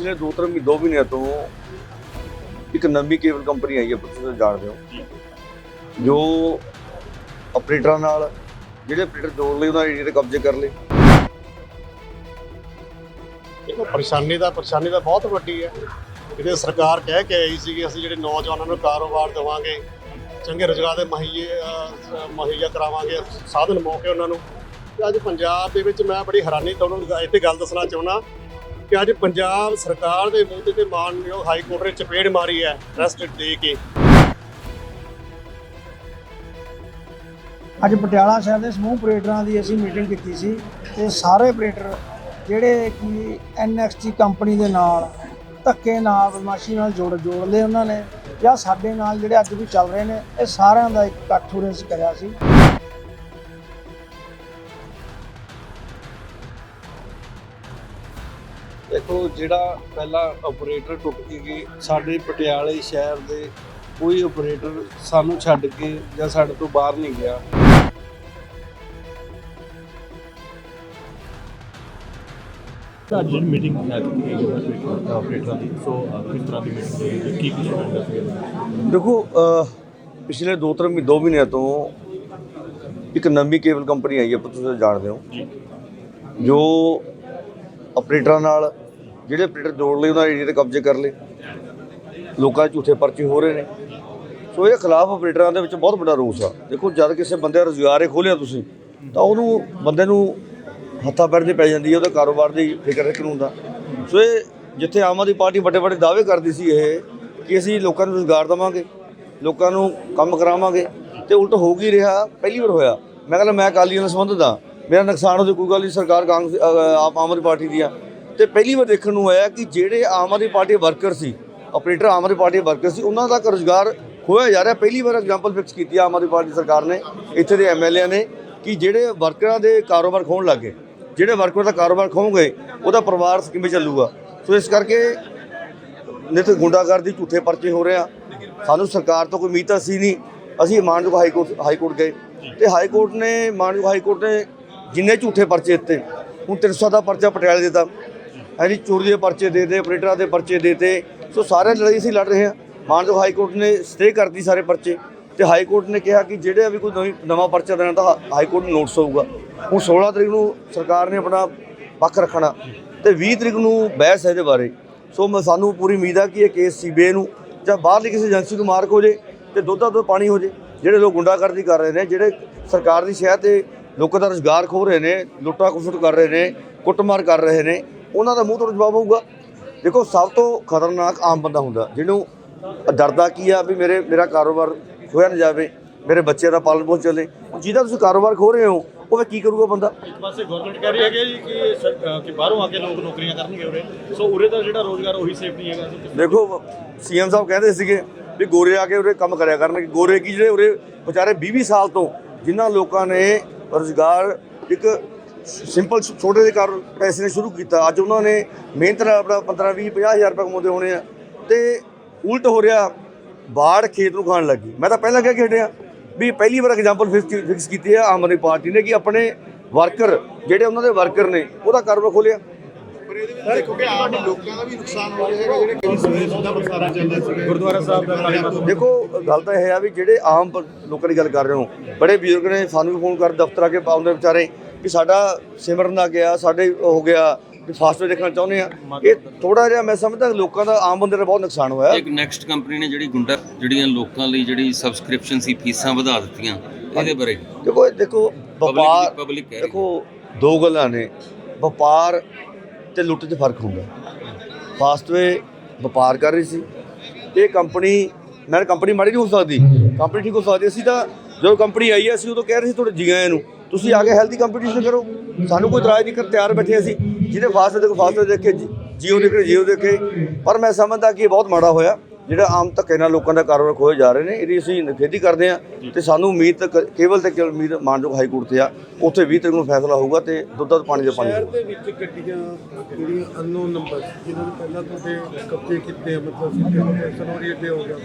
ਪਿਛਲੇ 2-3 ਮਹੀਨੇ 2 ਮਹੀਨਿਆਂ ਤੋਂ ਇੱਕ ਨਵੀਂ ਕੇਬਲ ਕੰਪਨੀ ਆਈ ਹੈ ਤੁਸੀਂ ਜਾਣਦੇ ਹੋ। ਜੋ। ਆਪਰੇਟਰਾਂ ਨਾਲ ਜਿਹੜੇ ਆਪਰੇਟਰ ਜੋੜ ਲਏ ਉਹਨਾਂ ਏਰੀਆ ਤੇ ਕਬਜ਼ੇ ਕਰ ਲਏ। ਦੇਖੋ ਪਰੇਸ਼ਾਨੀ ਦਾ ਪਰੇਸ਼ਾਨੀ ਤਾਂ ਬਹੁਤ ਵੱਡੀ ਹੈ। ਇਹਦੇ ਸਰਕਾਰ ਕਹਿ ਕੇ ਆਈ ਸੀ ਕਿ ਅਸੀਂ ਜਿਹੜੇ ਨੌਜਵਾਨਾਂ ਨੂੰ ਕਾਰੋਬਾਰ ਦੇਵਾਂਗੇ ਚੰਗੇ ਰੁਜ਼ਗਾਰ ਦੇ ਮੁਹੱਈਏ ਮੁਹੱਈਆ ਕਰਾਵਾਂਗੇ ਸਾਧਨ ਮੌਕੇ ਉਹਨਾਂ ਨੂੰ। ਤੇ ਅੱਜ ਪੰਜਾਬ ਦੇ ਵਿੱਚ ਮੈਂ ਬੜੀ ਹੈਰਾਨੀ ਤੁਹਾਨੂੰ ਇੱਥੇ ਗੱਲ ਦੱਸਣਾ ਚਾਹੁੰਦਾ ਕਿ ਅੱਜ ਪੰਜਾਬ ਸਰਕਾਰ ਦੇ ਮੂੰਹ ਤੇ ਮਾਨਯੋਗ ਹਾਈ ਕੋਰਟ ਨੇ ਚਪੇੜ ਮਾਰੀ ਹੈ ਰੈਸਟ ਦੇ ਕੇ। ਅੱਜ ਪਟਿਆਲਾ ਸ਼ਹਿਰ ਦੇ ਸਮੂਹ ਆਪਰੇਟਰਾਂ ਦੀ ਅਸੀਂ ਮੀਟਿੰਗ ਕੀਤੀ ਸੀ ਤੇ ਸਾਰੇ ਆਪਰੇਟਰ ਜਿਹੜੇ ਕਿ ਐਨਐਕਸਟੀ ਕੰਪਨੀ ਦੇ ਨਾਲ, ਧੱਕੇ ਨਾਲ, ਬਦਮਾਸ਼ੀ ਨਾਲ ਜੋੜ ਜੋੜ ਲਏ ਉਹਨਾਂ ਨੇ ਜਾਂ ਸਾਡੇ ਨਾਲ ਜਿਹੜੇ ਅੱਜ ਵੀ ਚੱਲ ਰਹੇ ਨੇ, ਇਹ ਸਾਰਿਆਂ ਦਾ ਇੱਕ ਇਕੱਠ ਉਰੇ ਅਸੀਂ ਕਰਿਆ ਸੀ। ਦੇਖੋ ਜਿਹੜਾ ਪਹਿਲਾ ਆਪਰੇਟਰ ਟੁੱਟ ਕੇ ਸਾਡੇ ਪਟਿਆਲੇ ਸ਼ਹਿਰ ਦੇ ਕੋਈ ਆਪਰੇਟਰ ਸਾਨੂੰ ਛੱਡ ਕੇ ਜਾਂ ਸਾਡੇ ਤੋਂ ਬਾਹਰ ਨਹੀਂ ਗਿਆ। ਅੱਜ ਮੀਟਿੰਗ ਆਪਰੇਟਰਾਂ ਦੀ ਸੋ ਅਹ, ਕਿਸ ਤਰ੍ਹਾਂ ਦੀ ਮੀਟਿੰਗ ਹੋਈ ਕੀ ਕੁਝ ਹੋਇਆ ਸੀ? ਦੇਖੋ ਪਿਛਲੇ 2-3 ਮਹੀਨੇ 2 ਮਹੀਨਿਆਂ ਤੋਂ ਇੱਕ ਨਵੀਂ ਕੇਬਲ ਕੰਪਨੀ ਆਈ ਹੈ ਤੁਸੀਂ ਜਾਣਦੇ ਹੋ। ਜੋ। ਆਪਰੇਟਰਾਂ ਨਾਲ ਜਿਹੜੇ ਆਪਰੇਟਰ ਜੋੜ ਲਏ ਉਹਨਾਂ ਏਰੀਆ ਤੇ ਕਬਜ਼ੇ ਕਰ ਲਏ। ਲੋਕਾਂ ਦੇ ਝੂਠੇ ਪਰਚੇ ਹੋ ਰਹੇ ਨੇ। ਸੋ ਇਹਦੇ ਖਿਲਾਫ ਆਪਰੇਟਰਾਂ ਦੇ ਵਿੱਚ ਬਹੁਤ ਵੱਡਾ ਰੋਸ ਆ। ਦੇਖੋ ਜਦ ਕਿਸੇ ਬੰਦੇ ਦਾ ਰੁਜ਼ਗਾਰ ਹੀ ਖੋਲਿਆ ਤੁਸੀਂ ਤਾਂ ਉਹਨੂੰ ਬੰਦੇ ਨੂੰ ਹੱਥਾਂ ਪੈਰ ਦੀ ਪੈ ਜਾਂਦੀ ਹੈ ਉਹਦੇ ਕਾਰੋਬਾਰ ਦੀ ਫਿਕਰ ਹੈ ਕਾਨੂੰਨ ਦਾ। ਸੋ ਇਹ ਜਿੱਥੇ ਆਮ ਆਦਮੀ ਪਾਰਟੀ ਵੱਡੇ ਵੱਡੇ ਦਾਅਵੇ ਕਰਦੀ ਸੀ ਇਹ ਕਿ ਅਸੀਂ ਲੋਕਾਂ ਨੂੰ ਰੁਜ਼ਗਾਰ ਦੇਵਾਂਗੇ ਲੋਕਾਂ ਨੂੰ ਕੰਮ ਕਰਾਵਾਂਗੇ ਤੇ ਉਲਟ ਹੋ ਕੀ ਰਿਹਾ ਪਹਿਲੀ ਵਾਰ ਹੋਇਆ। ਮੈਂ ਕਹਿੰਦਾ ਮੈਂ ਅਕਾਲੀਆਂ ਨਾਲ ਸੰਬੰਧਿਤ ਹਾਂ। ਮੇਰਾ ਨੁਕਸਾਨ ਹੋ ਜੇ ਕੋਈ ਗੱਲ ਨਹੀਂ ਸਰਕਾਰ ਕਾਂਗਰਸ ਅ, ਆਪ ਆਮ ਆਦਮੀ ਪਾਰਟੀ ਦੀ ਆ। ਤੇ ਪਹਿਲੀ ਵਾਰ ਦੇਖਣ ਨੂੰ ਆਇਆ ਕਿ ਜਿਹੜੇ ਆਮ ਆਦਮੀ ਪਾਰਟੀ ਵਰਕਰ ਸੀ, operator Aam Aadmi party worker ਸੀ, ਉਹਨਾਂ ਦਾ ਰੁਜ਼ਗਾਰ ਖੋਇਆ ਜਾ ਰਿਹਾ। ਪਹਿਲੀ ਵਾਰ ਐਗਜ਼ਾਮਪਲ ਫਿਕਸ ਕੀਤੀ ਆਮ ਆਦਮੀ ਪਾਰਟੀ ਸਰਕਾਰ ਨੇ, ਇੱਥੇ ਦੇ ਐਮਐਲਏ ਨੇ, ਕਿ ਜਿਹੜੇ ਵਰਕਰਾਂ ਦੇ ਕਾਰੋਬਾਰ ਖੋਣ ਲੱਗੇ ਜਿਹੜੇ ਵਰਕਰ ਦਾ ਕਾਰੋਬਾਰ ਖੋਣਗੇ ਉਹਦਾ ਪਰਿਵਾਰ ਕਿਵੇਂ ਚੱਲੂਗਾ? ਸੋ ਇਸ ਕਰਕੇ ਨਿਤ ਗੁੰਡਾਗਰਦੀ, ਝੂਠੇ ਪਰਚੇ ਹੋ ਰਹੇ ਆ। ਸਾਨੂੰ ਸਰਕਾਰ ਤੋਂ ਕੋਈ ਉਮੀਦ ਤਾਂ ਸੀ ਨਹੀਂ। ਅਸੀਂ ਮਾਨਯੋਗ ਹਾਈ ਕੋਰਟ ਹਾਈ ਕੋਰਟ ਗਏ ਤੇ ਹਾਈ ਕੋਰਟ ਨੇ, ਮਾਨਯੋਗ ਹਾਈ ਕੋਰਟ ਨੇ ਜਿੰਨੇ ਝੂਠੇ ਪਰਚੇ ਦਿੱਤੇ, ਹੁਣ 300 ਦਾ ਪਰਚਾ ਪਟਿਆਲੇ ਦਿੱਤਾ। ਐਨੀ ਚੋਰੀ ਦੇ ਪਰਚੇ ਦੇਤੇ ਦੇ, ਆਪਰੇਟਰਾਂ ਦੇ ਪਰਚੇ ਦੇਤੇ ਸੋ ਸਾਰੇ ਲੜਾਈ ਅਸੀਂ ਲੜ ਰਹੇ ਹਾਂ। ਮਾਨਯੋਗ ਹਾਈ ਕੋਰਟ ਨੇ ਸਟੇ ਕਰਤੀ ਸਾਰੇ ਪਰਚੇ ਤੇ ਹਾਈ ਕੋਰਟ ਨੇ ਕਿਹਾ ਕਿ ਜਿਹੜੇ ਵੀ ਕੋਈ ਨਵੀਂ, ਨਵਾਂ ਪਰਚਾ ਦੇਣਾ ਤਾਂ ਹਾਈ ਕੋਰਟ ਨੂੰ ਨੋਟਿਸ ਹੋਊਗਾ। ਹੁਣ 16 ਤਰੀਕ ਨੂੰ ਸਰਕਾਰ ਨੇ ਆਪਣਾ ਪੱਖ ਰੱਖਣਾ ਤੇ 20 ਤਰੀਕ ਨੂੰ ਬਹਿਸ ਹੈ ਇਹਦੇ ਬਾਰੇ। ਸੋ ਮੈਂ, ਸਾਨੂੰ ਪੂਰੀ ਉਮੀਦ ਆ ਕਿ ਇਹ ਕੇਸ ਸੀਬੀਆਈ ਨੂੰ ਜਾਂ ਬਾਹਰਲੀ ਕਿਸੇ ਏਜੰਸੀ ਨੂੰ ਮਾਰਕ ਹੋ ਜੇ ਤੇ ਦੁੱਧਾ ਤੋਂ ਪਾਣੀ ਹੋ ਜੇ। ਜਿਹੜੇ ਲੋਕ ਗੁੰਡਾਗਰਦੀ ਕਰ ਰਹੇ ਨੇ, ਜਿਹੜੇ ਸਰਕਾਰ ਦੀ ਸ਼ਹਿ ਤੇ ਲੋਕਾਂ ਦਾ ਰੁਜ਼ਗਾਰ ਖੋਹ ਰਹੇ ਨੇ ਲੁੱਟਾਂ ਖਸੁੱਟ ਕਰ ਰਹੇ ਨੇ, ਕੁੱਟਮਾਰ ਕਰ ਰਹੇ ਨੇ ਉਹਨਾਂ ਦਾ ਮੂੰਹ ਤੋਂ ਜਵਾਬ ਹੋਊਗਾ। ਦੇਖੋ ਸਭ ਤੋਂ ਖਤਰਨਾਕ ਆਮ ਬੰਦਾ ਹੁੰਦਾ ਜਿਹਨੂੰ ਡਰਦਾ ਕੀ ਆ ਵੀ ਮੇਰੇ ਮੇਰਾ ਕਾਰੋਬਾਰ ਖੋਇਆ ਨਾ ਜਾਵੇ ਮੇਰੇ ਬੱਚੇ ਦਾ ਪਾਲਣ ਪੋਸ਼ਣ ਚੱਲੇ। ਜਿਹਦਾ ਤੁਸੀਂ ਕਾਰੋਬਾਰ ਖੋ ਰਹੇ ਹੋ ਉਹ ਫਿਰ ਕੀ ਕਰੂਗਾ ਬੰਦਾ? ਇੱਕ ਪਾਸੇ ਗਵਰਨਮੈਂਟ ਕਹਿ ਰਹੀ ਹੈ ਜੀ ਕਿ ਸਰ- ਅਹ ਕਿ ਬਾਹਰੋਂ ਆ ਕੇ ਲੋਕ ਨੌਕਰੀਆਂ ਕਰਨਗੇ ਉਰੇ। ਸੋ ਉਰੇ ਦਾ ਜਿਹੜਾ ਰੋਜ਼ਗਾਰ ਉਹੀ ਸੇਫ ਨਹੀਂ ਹੈਗਾ। ਸੋ ਕਿਸ- ਦੇਖੋ ਸੀਐਮ ਸਾਹਿਬ ਕਹਿੰਦੇ ਸੀਗੇ ਵੀ ਗੋਰੇ ਆ ਕੇ ਉਰੇ ਕੰਮ ਕਰਿਆ ਕਰਨਗੇ। ਗੋਰੇ ਕੀ ਜਿਹੜੇ ਉਰੇ ਵਿਚਾਰੇ 20-20 ਸਾਲ ਤੋਂ ਜਿਨ੍ਹਾਂ ਲੋਕਾਂ ਨੇ ਰੁਜ਼ਗਾਰ ਇੱਕ ਸਿੰਪਲ ਛੋਟੇ ਜਿਹੇ ਕਾਰ ਪੈਸੇ ਨੇ ਸ਼ੁਰੂ ਕੀਤਾ। ਅੱਜ ਉਹਨਾਂ ਨੇ ਮਿਹਨਤ ਨਾਲ ਆਪਣਾ 15 20 50 ਹਜ਼ਾਰ ਰੁਪਏ ਕਮਾਉਂਦੇ ਹੋਣੇ ਆ। ਤੇ ਉਲਟ ਹੋ ਰਿਹਾ ਬਾੜ ਖੇਤ ਨੂੰ ਖਾਣ ਲੱਗੀ। ਮੈਂ ਤਾਂ ਪਹਿਲਾਂ ਕਹਿ ਕੇ ਹਟਿਆ ਵੀ ਪਹਿਲੀ ਵਾਰ ਐਗਜ਼ਾਮਪਲ ਫਿਕਸ ਕੀਤੀ ਹੈ ਆਮ ਆਦਮੀ ਪਾਰਟੀ ਨੇ ਕਿ ਆਪਣੇ ਵਰਕਰ ਜਿਹੜੇ ਉਹਨਾਂ ਦੇ ਵਰਕਰ ਨੇ ਉਹਦਾ ਕਾਰੋਬਾਰ ਖੋਲਿਆ ਗੁਰਦੁਆਰਾ ਸਾਹਿਬ ਦਾ ਕਾਲੀਮਤ ਦੇਖੋ ਗੱਲ ਤਾਂ ਇਹ ਆ ਵੀ ਜਿਹੜੇ ਆਮ ਲੋਕਾਂ ਦੀ ਗੱਲ ਕਰ ਰਹੇ ਹੋ ਬੜੇ ਬਜ਼ੁਰਗ ਨੇ ਸਾਨੂੰ ਵੀ ਫੋਨ ਕਰ ਦਫ਼ਤਰ ਆ ਕੇ ਪਾਉਂਦੇ ਵਿਚਾਰੇ। ਵੀ ਸਾਡਾ ਸਿਮਰਨ ਆ ਗਿਆ ਸਾਡੇ ਹੋ ਗਿਆ ਵੀ ਫਾਸਟ ਦੇਖਣਾ ਚਾਹੁੰਦੇ ਆ। ਇਹ ਥੋੜਾ ਜਿਹਾ ਮੈਂ ਸਮਝਦਾ ਲੋਕਾਂ ਦਾ ਆਮ ਬੰਦੇ ਦਾ ਬਹੁਤ ਨੁਕਸਾਨ ਹੋਇਆ। ਇੱਕ ਨੈਕਸਟ ਕੰਪਨੀ ਨੇ ਜਿਹੜੀ ਗੁੰਡਾ ਜਿਹੜੀਆਂ ਲੋਕਾਂ ਲਈ ਜਿਹੜੀ ਸਬਸਕ੍ਰਿਪਸ਼ਨ ਸੀ ਫੀਸਾਂ ਵਧਾ ਦਿੱਤੀਆਂ ਇਹਦੇ ਬਾਰੇ। ਦੇਖੋ ਦੇਖੋ ਵਪਾਰ ਦੇਖੋ ਦੋ ਗੱਲਾਂ ਨੇ। ਵਪਾਰ ਤੇ ਲੁੱਟ 'ਚ ਫ਼ਰਕ ਹੁੰਦਾ। ਫਾਸਟਵੇ ਵਪਾਰ ਕਰ ਰਹੀ ਸੀ। ਇਹ ਕੰਪਨੀ ਮੈਂ ਕੰਪਨੀ ਮਾੜੀ ਨਹੀਂ ਹੋ ਸਕਦੀ। ਕੰਪਨੀ ਠੀਕ ਹੋ ਸਕਦੀ। ਅਸੀਂ ਤਾਂ ਜਦੋਂ ਕੰਪਨੀ ਆਈ ਅਸੀਂ ਉਦੋਂ ਕਹਿ ਰਹੇ ਸੀ ਤੁਹਾਡੇ ਜੀ ਆਇਆਂ ਨੂੰ ਤੁਸੀਂ ਆ ਕੇ ਹੈਲਦੀ ਕੰਪੀਟੀਸ਼ਨ ਕਰੋ। ਸਾਨੂੰ ਕੋਈ ਇਤਰਾਜ਼ ਨਹੀਂ ਕਰ ਤਿਆਰ ਬੈਠੇ ਅਸੀਂ। ਜਿਹਦੇ ਫਾਸਟਵੇ ਦੇਖੋ ਫਾਸਟਵੇ ਦੇਖੇ ਜੀਓ ਦੇਖੇ ਜੀਓ ਦੇਖੇ। ਪਰ ਮੈਂ ਸਮਝਦਾ ਕਿ ਇਹ ਬਹੁਤ ਮਾੜਾ ਹੋਇਆ। ਜਿਹੜਾ ਆਮ ਧੱਕੇ ਨਾਲ ਲੋਕਾਂ ਦਾ ਕਾਰੋਬਾਰ ਖੋਏ ਜਾ ਰਹੇ ਨੇ ਇਹਦੀ ਅਸੀਂ ਨਿਖੇਧੀ ਕਰਦੇ ਹਾਂ ਤੇ ਸਾਨੂੰ ਉਮੀਦ ਤਾਂ ਕੇਵਲ ਤੇ ਕੇਵਲ ਉਮੀਦ ਮਾਨਯੋਗ ਹਾਈ ਕੋਰਟ ਤੇ ਆ ਉੱਥੇ 20 ਤਰੀਕ ਨੂੰ ਫੈਸਲਾ ਹੋਊਗਾ ਤੇ ਦੁੱਧ ਦਾ ਪਾਣੀ ਦਾ ਪਾਣੀ ਸ਼ਹਿਰ। ਦੇ ਵਿੱਚ ਗੱਡੀਆਂ ਜਿਹੜੀਆਂ ਅਨਨੋਨ ਨੰਬਰ ਜਿਨ੍ਹਾਂ ਨੂੰ ਪਹਿਲਾਂ ਤੁਹਾਡੇ ਕਬਜ਼ੇ ਕੀਤੇ ਆ ਮਤਲਬ ਸਨੋਰੀ ਅੱਡੇ ਹੋ ਗਿਆ।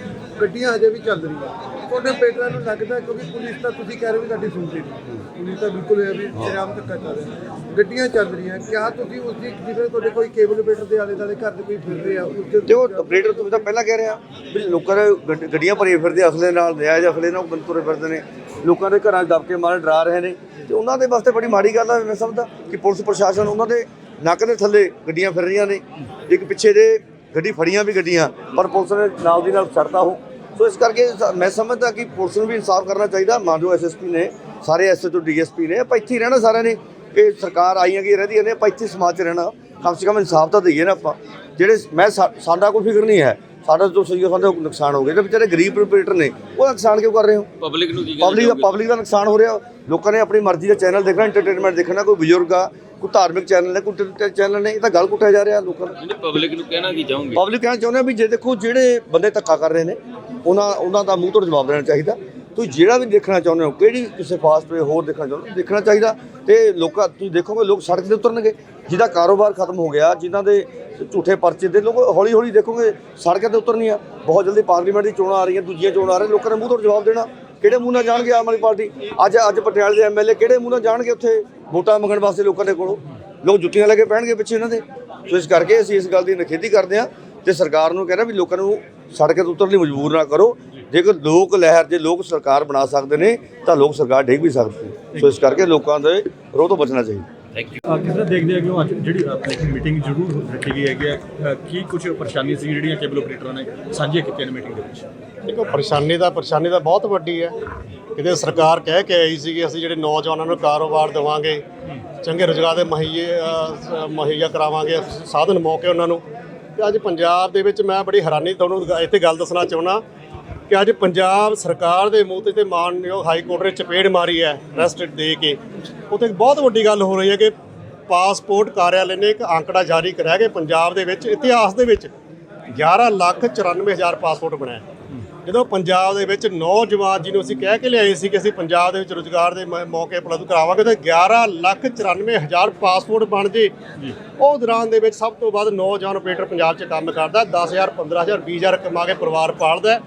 ਗੱਡੀਆਂ ਅਜੇ ਵੀ ਚੱਲ ਰਹੀਆਂ। ਤੁਹਾਡੇ ਪੇਟਰਾਂ ਨੂੰ ਲੱਗਦਾ ਕਿਉਂਕਿ ਪੁਲਿਸ ਤਾਂ ਤੁਸੀਂ ਕਹਿ ਰਹੇ ਹੋ ਵੀ ਸਾਡੀ ਸੁਣਦੀ ਨਹੀਂ। ਪੁਲਿਸ ਤਾਂ ਬਿਲਕੁਲ ਇਹ ਵੀ ਸ਼ਰਾਬ ਧੱਕਾ ਚੱਲ ਰਿਹਾ ਗੱਡੀਆਂ ਚੱਲ ਰਹੀਆਂ। ਕਿਆ ਤੁਸੀਂ ਉਸ ਦੀ ਜਿਵੇਂ ਤੁਹਾਡੇ ਕੋਈ ਕੇਬਲ ਪੇਟਰ ਦੇ ਆਲੇ ਦੁਆਲੇ ਘਰ ਦੇ ਕੋਈ ਫਿਰ ਰਿਹਾ ਉਸ ਦੇ ਤੇ ਉਹ ਆਪਰੇਟਰ ਤੋਂ ਤਾਂ ਪਹਿਲਾਂ ਕਹਿ ਰਿਹਾ ਵੀ ਲੋਕਾਂ ਦੇ ਗੱਡ- ਗੱਡੀਆਂ ਭਰੀਆਂ ਫਿਰਦੇ ਅਸਲੇ ਨਾਲ ਨਿਆਜ ਅਸਲੇ ਨਾਲ ਬੰਦ ਤੁਰੇ ਫਿਰਦੇ ਨੇ। ਲੋਕਾਂ ਦੇ ਘਰਾਂ 'ਚ ਦਬ ਕੇ ਮਾਰੇ ਡਰਾ ਰਹੇ ਨੇ। ਤੇ ਉਹਨਾਂ ਦੇ ਵਾਸਤੇ ਬੜੀ ਮਾੜੀ ਗੱਲ ਆ, ਮੈਂ ਸਮਝਦਾ ਕਿ ਪੁਲਿਸ ਪ੍ਰਸ਼ਾਸਨ ਉਹਨਾਂ ਦੇ ਨੱਕ ਦੇ ਥੱਲੇ ਗੱਡੀਆਂ ਫਿਰ ਰਹੀਆਂ ਨੇ। ਇੱਕ ਪਿੱਛੇ ਦੇ ਗੱਡੀ ਫੜੀਆਂ ਵੀ ਗੱਡੀਆਂ, ਪਰ ਪੁਲਿਸ ਨੇ ਨਾਲ ਦੀ ਨਾਲ ਛੱਡਤਾ ਉਹ। ਸੋ ਇਸ ਕਰਕੇ ਸ- ਮੈਂ ਸਮਝਦਾ ਕਿ ਪੁਲਿਸ ਨੂੰ ਵੀ ਇਨਸਾਫ ਕਰਨਾ ਚਾਹੀਦਾ। ਮਾਨਯੋਗ ਐਸਐਸਪੀ ਨੇ, ਸਾਰੇ ਐਸਐਚਓ ਡੀਐਸਪੀ ਨੇ, ਆਪਾਂ ਇੱਥੇ ਹੀ ਰਹਿਣਾ ਸਾਰਿਆਂ ਨੇ। ਇਹ ਸਰਕਾਰ ਆਈਆਂ ਕਿ ਰਹਦੀ ਨੇ, ਆਪਾਂ ਇੱਥੇ ਸਮਾਜ 'ਚ ਰਹਿਣਾ। ਕਮ ਸੇ ਕਮ ਇਨਸਾਫ ਤਾਂ ਦਈਏ ਨਾ ਆਪਾਂ। ਜਿਹੜੇ ਮੈਂ ਸਾ- ਸਾਡਾ ਕੋਈ ਫਿਕਰ ਨਹੀਂ ਹੈ। ਸਾਡਾ ਜੋ ਸਹੀ ਸਾਡੇ ਨੁਕਸਾਨ ਹੋ ਗਿਆ। ਤੇ ਵਿਚਾਰੇ ਗਰੀਬ ਆਪਰੇਟਰ ਨੇ ਉਹ ਨੁਕਸਾਨ ਕਿਉਂ ਕਰ ਰਹੇ ਹੋ? ਪਬਲਿਕ ਨੂੰ ਕੀ ਪਬਲਿਕ ਦਾ? ਪਬਲਿਕ ਦਾ ਨੁਕਸਾਨ ਹੋ ਰਿਹਾ। ਲੋਕਾਂ ਨੇ ਆਪਣੀ ਮਰਜ਼ੀ ਦਾ ਚੈਨਲ ਦੇਖਣਾ ਐਂਟਰਟੇਨਮੈਂਟ ਦੇਖਣਾ ਕੋਈ ਬਜ਼ੁਰਗ ਆ ਕੋਈ ਧਾਰਮਿਕ ਚੈਨਲ ਨੇ ਕੋਈ ਚੈਨਲ ਨੇ ਇਹ ਤਾਂ ਗੱਲ ਕੁੱਟਿਆ ਜਾ ਰਿਹਾ ਲੋਕਾਂ ਦਾ ਨਹੀਂ ਪਬਲਿਕ ਨੂੰ ਕਹਿਣਾ ਕੀ ਚਾਹੋਗੇ? ਪਬਲਿਕ ਕਹਿਣਾ ਚਾਹੁੰਦੇ ਆ ਵੀ ਜੇ ਦੇਖੋ ਜਿਹੜੇ ਬੰਦੇ ਧੱਕਾ ਕਰ ਰਹੇ ਨੇ ਉਹਨਾਂ ਉਹਨਾਂ ਦਾ ਮੂੰਹ ਤੋਂ ਜਵਾਬ ਦੇਣਾ ਚਾਹੀਦਾ। ਤੁਸੀਂ ਜਿਹੜਾ ਵੀ ਦੇਖਣਾ ਚਾਹੁੰਦੇ ਹੋ, ਕਿਹੜੀ ਕਿਸੇ ਫਾਸਟ ਵੇ ਹੋਰ ਦੇਖਣਾ ਚਾਹੁੰਦੇ ਹੋ, ਦੇਖਣਾ ਚਾਹੀਦਾ ਤੇ ਲੋਕਾਂ, ਤੁਸੀਂ ਦੇਖੋਗੇ ਲੋਕ ਸੜਕ ਤੇ ਉਤਰਨਗੇ। ਜਿਹਦਾ ਕਾਰੋਬਾਰ ਖਤਮ ਹੋ ਗਿਆ ਜਿਨ੍ਹਾਂ ਦੇ ਝੂਠੇ ਪਰਚੇ ਦੇ, ਲੋਕ ਹੌਲੀ ਹੌਲੀ ਦੇਖੋਗੇ, ਸੜਕਾਂ ਤੇ ਉਤਰਨੀਆਂ। ਬਹੁਤ ਜਲਦੀ ਪਾਰਲੀਮੈਂਟ ਦੀ ਚੋਣਾਂ ਆ ਰਹੀਆਂ, ਦੂਜੀਆਂ ਚੋਣਾਂ ਆ ਰਹੀਆਂ, ਲੋਕਾਂ ਨੇ ਮੂੰਹ ਤੋਂ ਜਵਾਬ ਦੇਣਾ। ਕਿਹੜੇ ਮੂੰਹ ਨਾਲ ਜਾਣਗੇ ਆਮ ਆਦਮੀ ਪਾਰਟੀ? ਅੱਜ ਅੱਜ ਪਟਿਆਲੇ ਦੇ ਐਮਐਲਏ ਕਿਹੜੇ ਮੂੰਹ ਨਾਲ ਜਾਣਗੇ ਉੱਥੇ? ਵੋਟਾਂ ਮੰਗਣ ਵਾਸਤੇ ਲੋਕਾਂ ਦੇ ਕੋਲੋਂ। ਲੋਕ ਜੁੱਤੀਆਂ ਲੈ ਕੇ ਪੈਣਗੇ ਪਿੱਛੇ ਇਹਨਾਂ ਦੇ। ਸੋ ਇਸ ਕਰਕੇ ਅਸੀਂ ਇਸ ਗੱਲ ਦੀ ਨਿਖੇਧੀ ਕਰਦੇ ਹਾਂ ਤੇ ਸਰਕਾਰ ਨੂੰ ਕਹਿਣਾ ਵੀ ਲੋਕਾਂ ਨੂੰ ਸੜਕਾਂ ਤੇ ਉਤਰਨ ਲਈ ਮਜਬੂਰ ਨਾ ਕਰੋ। ਜੇਕਰ ਲੋਕ ਲਹਿਰ ਜੇ ਲੋਕ ਸਰਕਾਰ ਬਣਾ ਸਕਦੇ ਨੇ ਤਾਂ ਲੋਕ ਸਰਕਾਰ ਡੇਗ ਵੀ ਸਕਦੇ ਨੇ। ਸੋ ਇਸ ਕਰਕੇ ਲੋਕਾਂ ਦੇ ਰੋਹ ਤੋਂ ਬਚਣਾ ਚਾਹੀਦਾ। ਥੈਂਕ ਯੂ ਕਿਸ ਤਰ੍ਹਾਂ ਦੇਖਦੇ ਹੈਗੇ ਹੋ ਅੱਜ ਜਿਹੜੀ ਆਪਣੀ ਮੀਟਿੰਗ ਜ਼ਰੂਰ ਰੱਖੀ ਗਈ ਹੈਗੀ ਹੈ? ਕੀ ਕੁਝ ਪਰੇਸ਼ਾਨੀ ਸੀ ਜਿਹੜੀਆਂ ਕੇਬਲ ਆਪਰੇਟਰਾਂ ਨੇ ਸਾਂਝੀਆਂ ਕੀਤੀਆਂ ਨੇ ਮੀਟਿੰਗ ਦੇ ਵਿੱਚ? ਦੇਖੋ ਪਰੇਸ਼ਾਨੀ ਦਾ ਪਰੇਸ਼ਾਨੀ ਤਾਂ ਬਹੁਤ ਵੱਡੀ ਹੈ। ਕਿਤੇ ਸਰਕਾਰ ਕਹਿ ਕੇ ਆਈ ਸੀ ਕਿ ਅਸੀਂ ਜਿਹੜੇ ਨੌਜਵਾਨਾਂ ਨੂੰ ਕਾਰੋਬਾਰ ਦੇਵਾਂਗੇ ਚੰਗੇ ਰੁਜ਼ਗਾਰ ਦੇ ਸ- ਮੁਹੱਈਆ ਕਰਾਵਾਂਗੇ ਸਾਧਨ ਮੌਕੇ ਉਹਨਾਂ ਨੂੰ। ਤੇ ਅੱਜ ਪੰਜਾਬ ਦੇ ਵਿੱਚ ਮੈਂ ਬੜੀ ਹੈਰਾਨੀ ਤੁਹਾਨੂੰ ਇੱਥੇ ਗੱਲ ਦੱਸਣਾ ਚਾਹੁੰਦਾ ਕਿ ਅੱਜ ਪੰਜਾਬ ਸਰਕਾਰ ਦੇ ਮੂੰਹ ਤੇ ਤੇ ਮਾਨਯੋਗ ਹਾਈ ਕੋਰਟ ਨੇ ਚਪੇੜ ਮਾਰੀ ਹੈ ਰੈਸਟ ਦੇ ਕੇ। ਉੱਥੇ ਇੱਕ ਬਹੁਤ ਵੱਡੀ ਗੱਲ ਹੋ ਰਹੀ ਹੈ ਕਿ ਪਾਸਪੋਰਟ ਕਾਰਿਆਲੇ ਨੇ ਇੱਕ ਅੰਕੜਾ ਜਾਰੀ ਕਰਿਆ ਕਿ ਪੰਜਾਬ ਦੇ ਵਿੱਚ ਇਤਿਹਾਸ ਦੇ ਵਿੱਚ 11 ਲੱਖ 94 ਹਜ਼ਾਰ ਪਾਸਪੋਰਟ ਬਣਾਏ। ਜਦੋਂ ਪੰਜਾਬ ਦੇ ਵਿੱਚ ਨੌਜਵਾਨ ਜਿਹਨੂੰ ਅਸੀਂ ਕਹਿ ਕੇ ਲਿਆਏ ਸੀ ਕਿ ਅਸੀਂ ਪੰਜਾਬ ਦੇ ਵਿੱਚ ਰੁਜ਼ਗਾਰ ਦੇ ਮੌਕੇ ਉਪਲਬਧ ਕਰਾਵਾਂਗੇ ਤਾਂ 11 ਲੱਖ 94 ਹਜ਼ਾਰ ਪਾਸਪੋਰਟ ਬਣ ਜੇ। ਉਹ ਦੌਰਾਨ ਦੇ ਵਿੱਚ ਸਭ ਤੋਂ ਵੱਧ ਨੌਜਵਾਨ ਆਪਰੇਟਰ ਪੰਜਾਬ 'ਚ ਕੰਮ ਕਰਦਾ 10000 15000 20000 ਕਮਾ ਕੇ ਪਰਿਵਾਰ ਪਾਲਦਾ।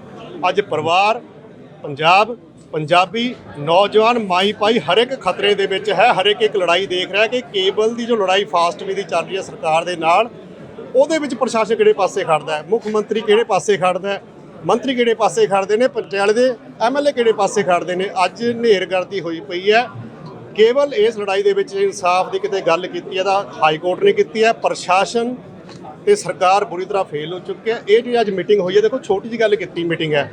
ਅੱਜ ਪਰਿਵਾਰ, ਪੰਜਾਬ, ਪੰਜਾਬੀ, ਨੌਜਵਾਨ ਮਾਈ ਪਾਈ ਹਰ ਇੱਕ ਖਤਰੇ ਦੇ ਵਿੱਚ ਹੈ ਹਰ ਇੱਕ ਇੱਕ ਲੜਾਈ ਦੇਖ ਰਿਹਾ ਕਿ ਕੇਬਲ ਦੀ ਜੋ ਲੜਾਈ ਫਾਸਟ ਵੀ ਦੀ ਚੱਲ ਰਹੀ ਹੈ ਸਰਕਾਰ ਦੇ ਨਾਲ, ਉਹਦੇ ਵਿੱਚ ਪ੍ਰਸ਼ਾਸਨ ਕਿਹੜੇ ਪਾਸੇ ਖੜਦਾ ਹੈ? ਮੁੱਖ ਮੰਤਰੀ ਕਿਹੜੇ ਪਾਸੇ ਖੜਦਾ ਹੈ? ਮੰਤਰੀ ਕਿਹੜੇ ਪਾਸੇ ਖੜਦੇ ਨੇ? ਪਟਿਆਲੇ ਦੇ ਐਮਐਲਏ ਕਿਹੜੇ ਪਾਸੇ ਖੜਦੇ ਨੇ? ਅੱਜ ਨੇਰਗਰਦੀ ਹੋਈ ਪਈ ਹੈ। ਕੇਵਲ ਇਸ ਲੜਾਈ ਦੇ ਵਿੱਚ ਇਨਸਾਫ ਦੀ ਕਿਤੇ ਗੱਲ ਕੀਤੀ ਹੈ ਤਾਂ ਹਾਈ ਕੋਰਟ ਨੇ ਕੀਤੀ ਹੈ। ਪ੍ਰਸ਼ਾਸਨ ਤੇ ਸਰਕਾਰ ਬੁਰੀ ਤਰ੍ਹਾਂ ਫੇਲ ਹੋ ਚੁੱਕੀ ਹੈ। ਇਹ ਜਿਹੜੀ ਅੱਜ ਮੀਟਿੰਗ ਹੋਈ ਹੈ, ਦੇਖੋ, ਛੋਟੀ ਜੀ ਗੱਲ ਕੀਤੀ ਮੀਟਿੰਗ ਹੈ।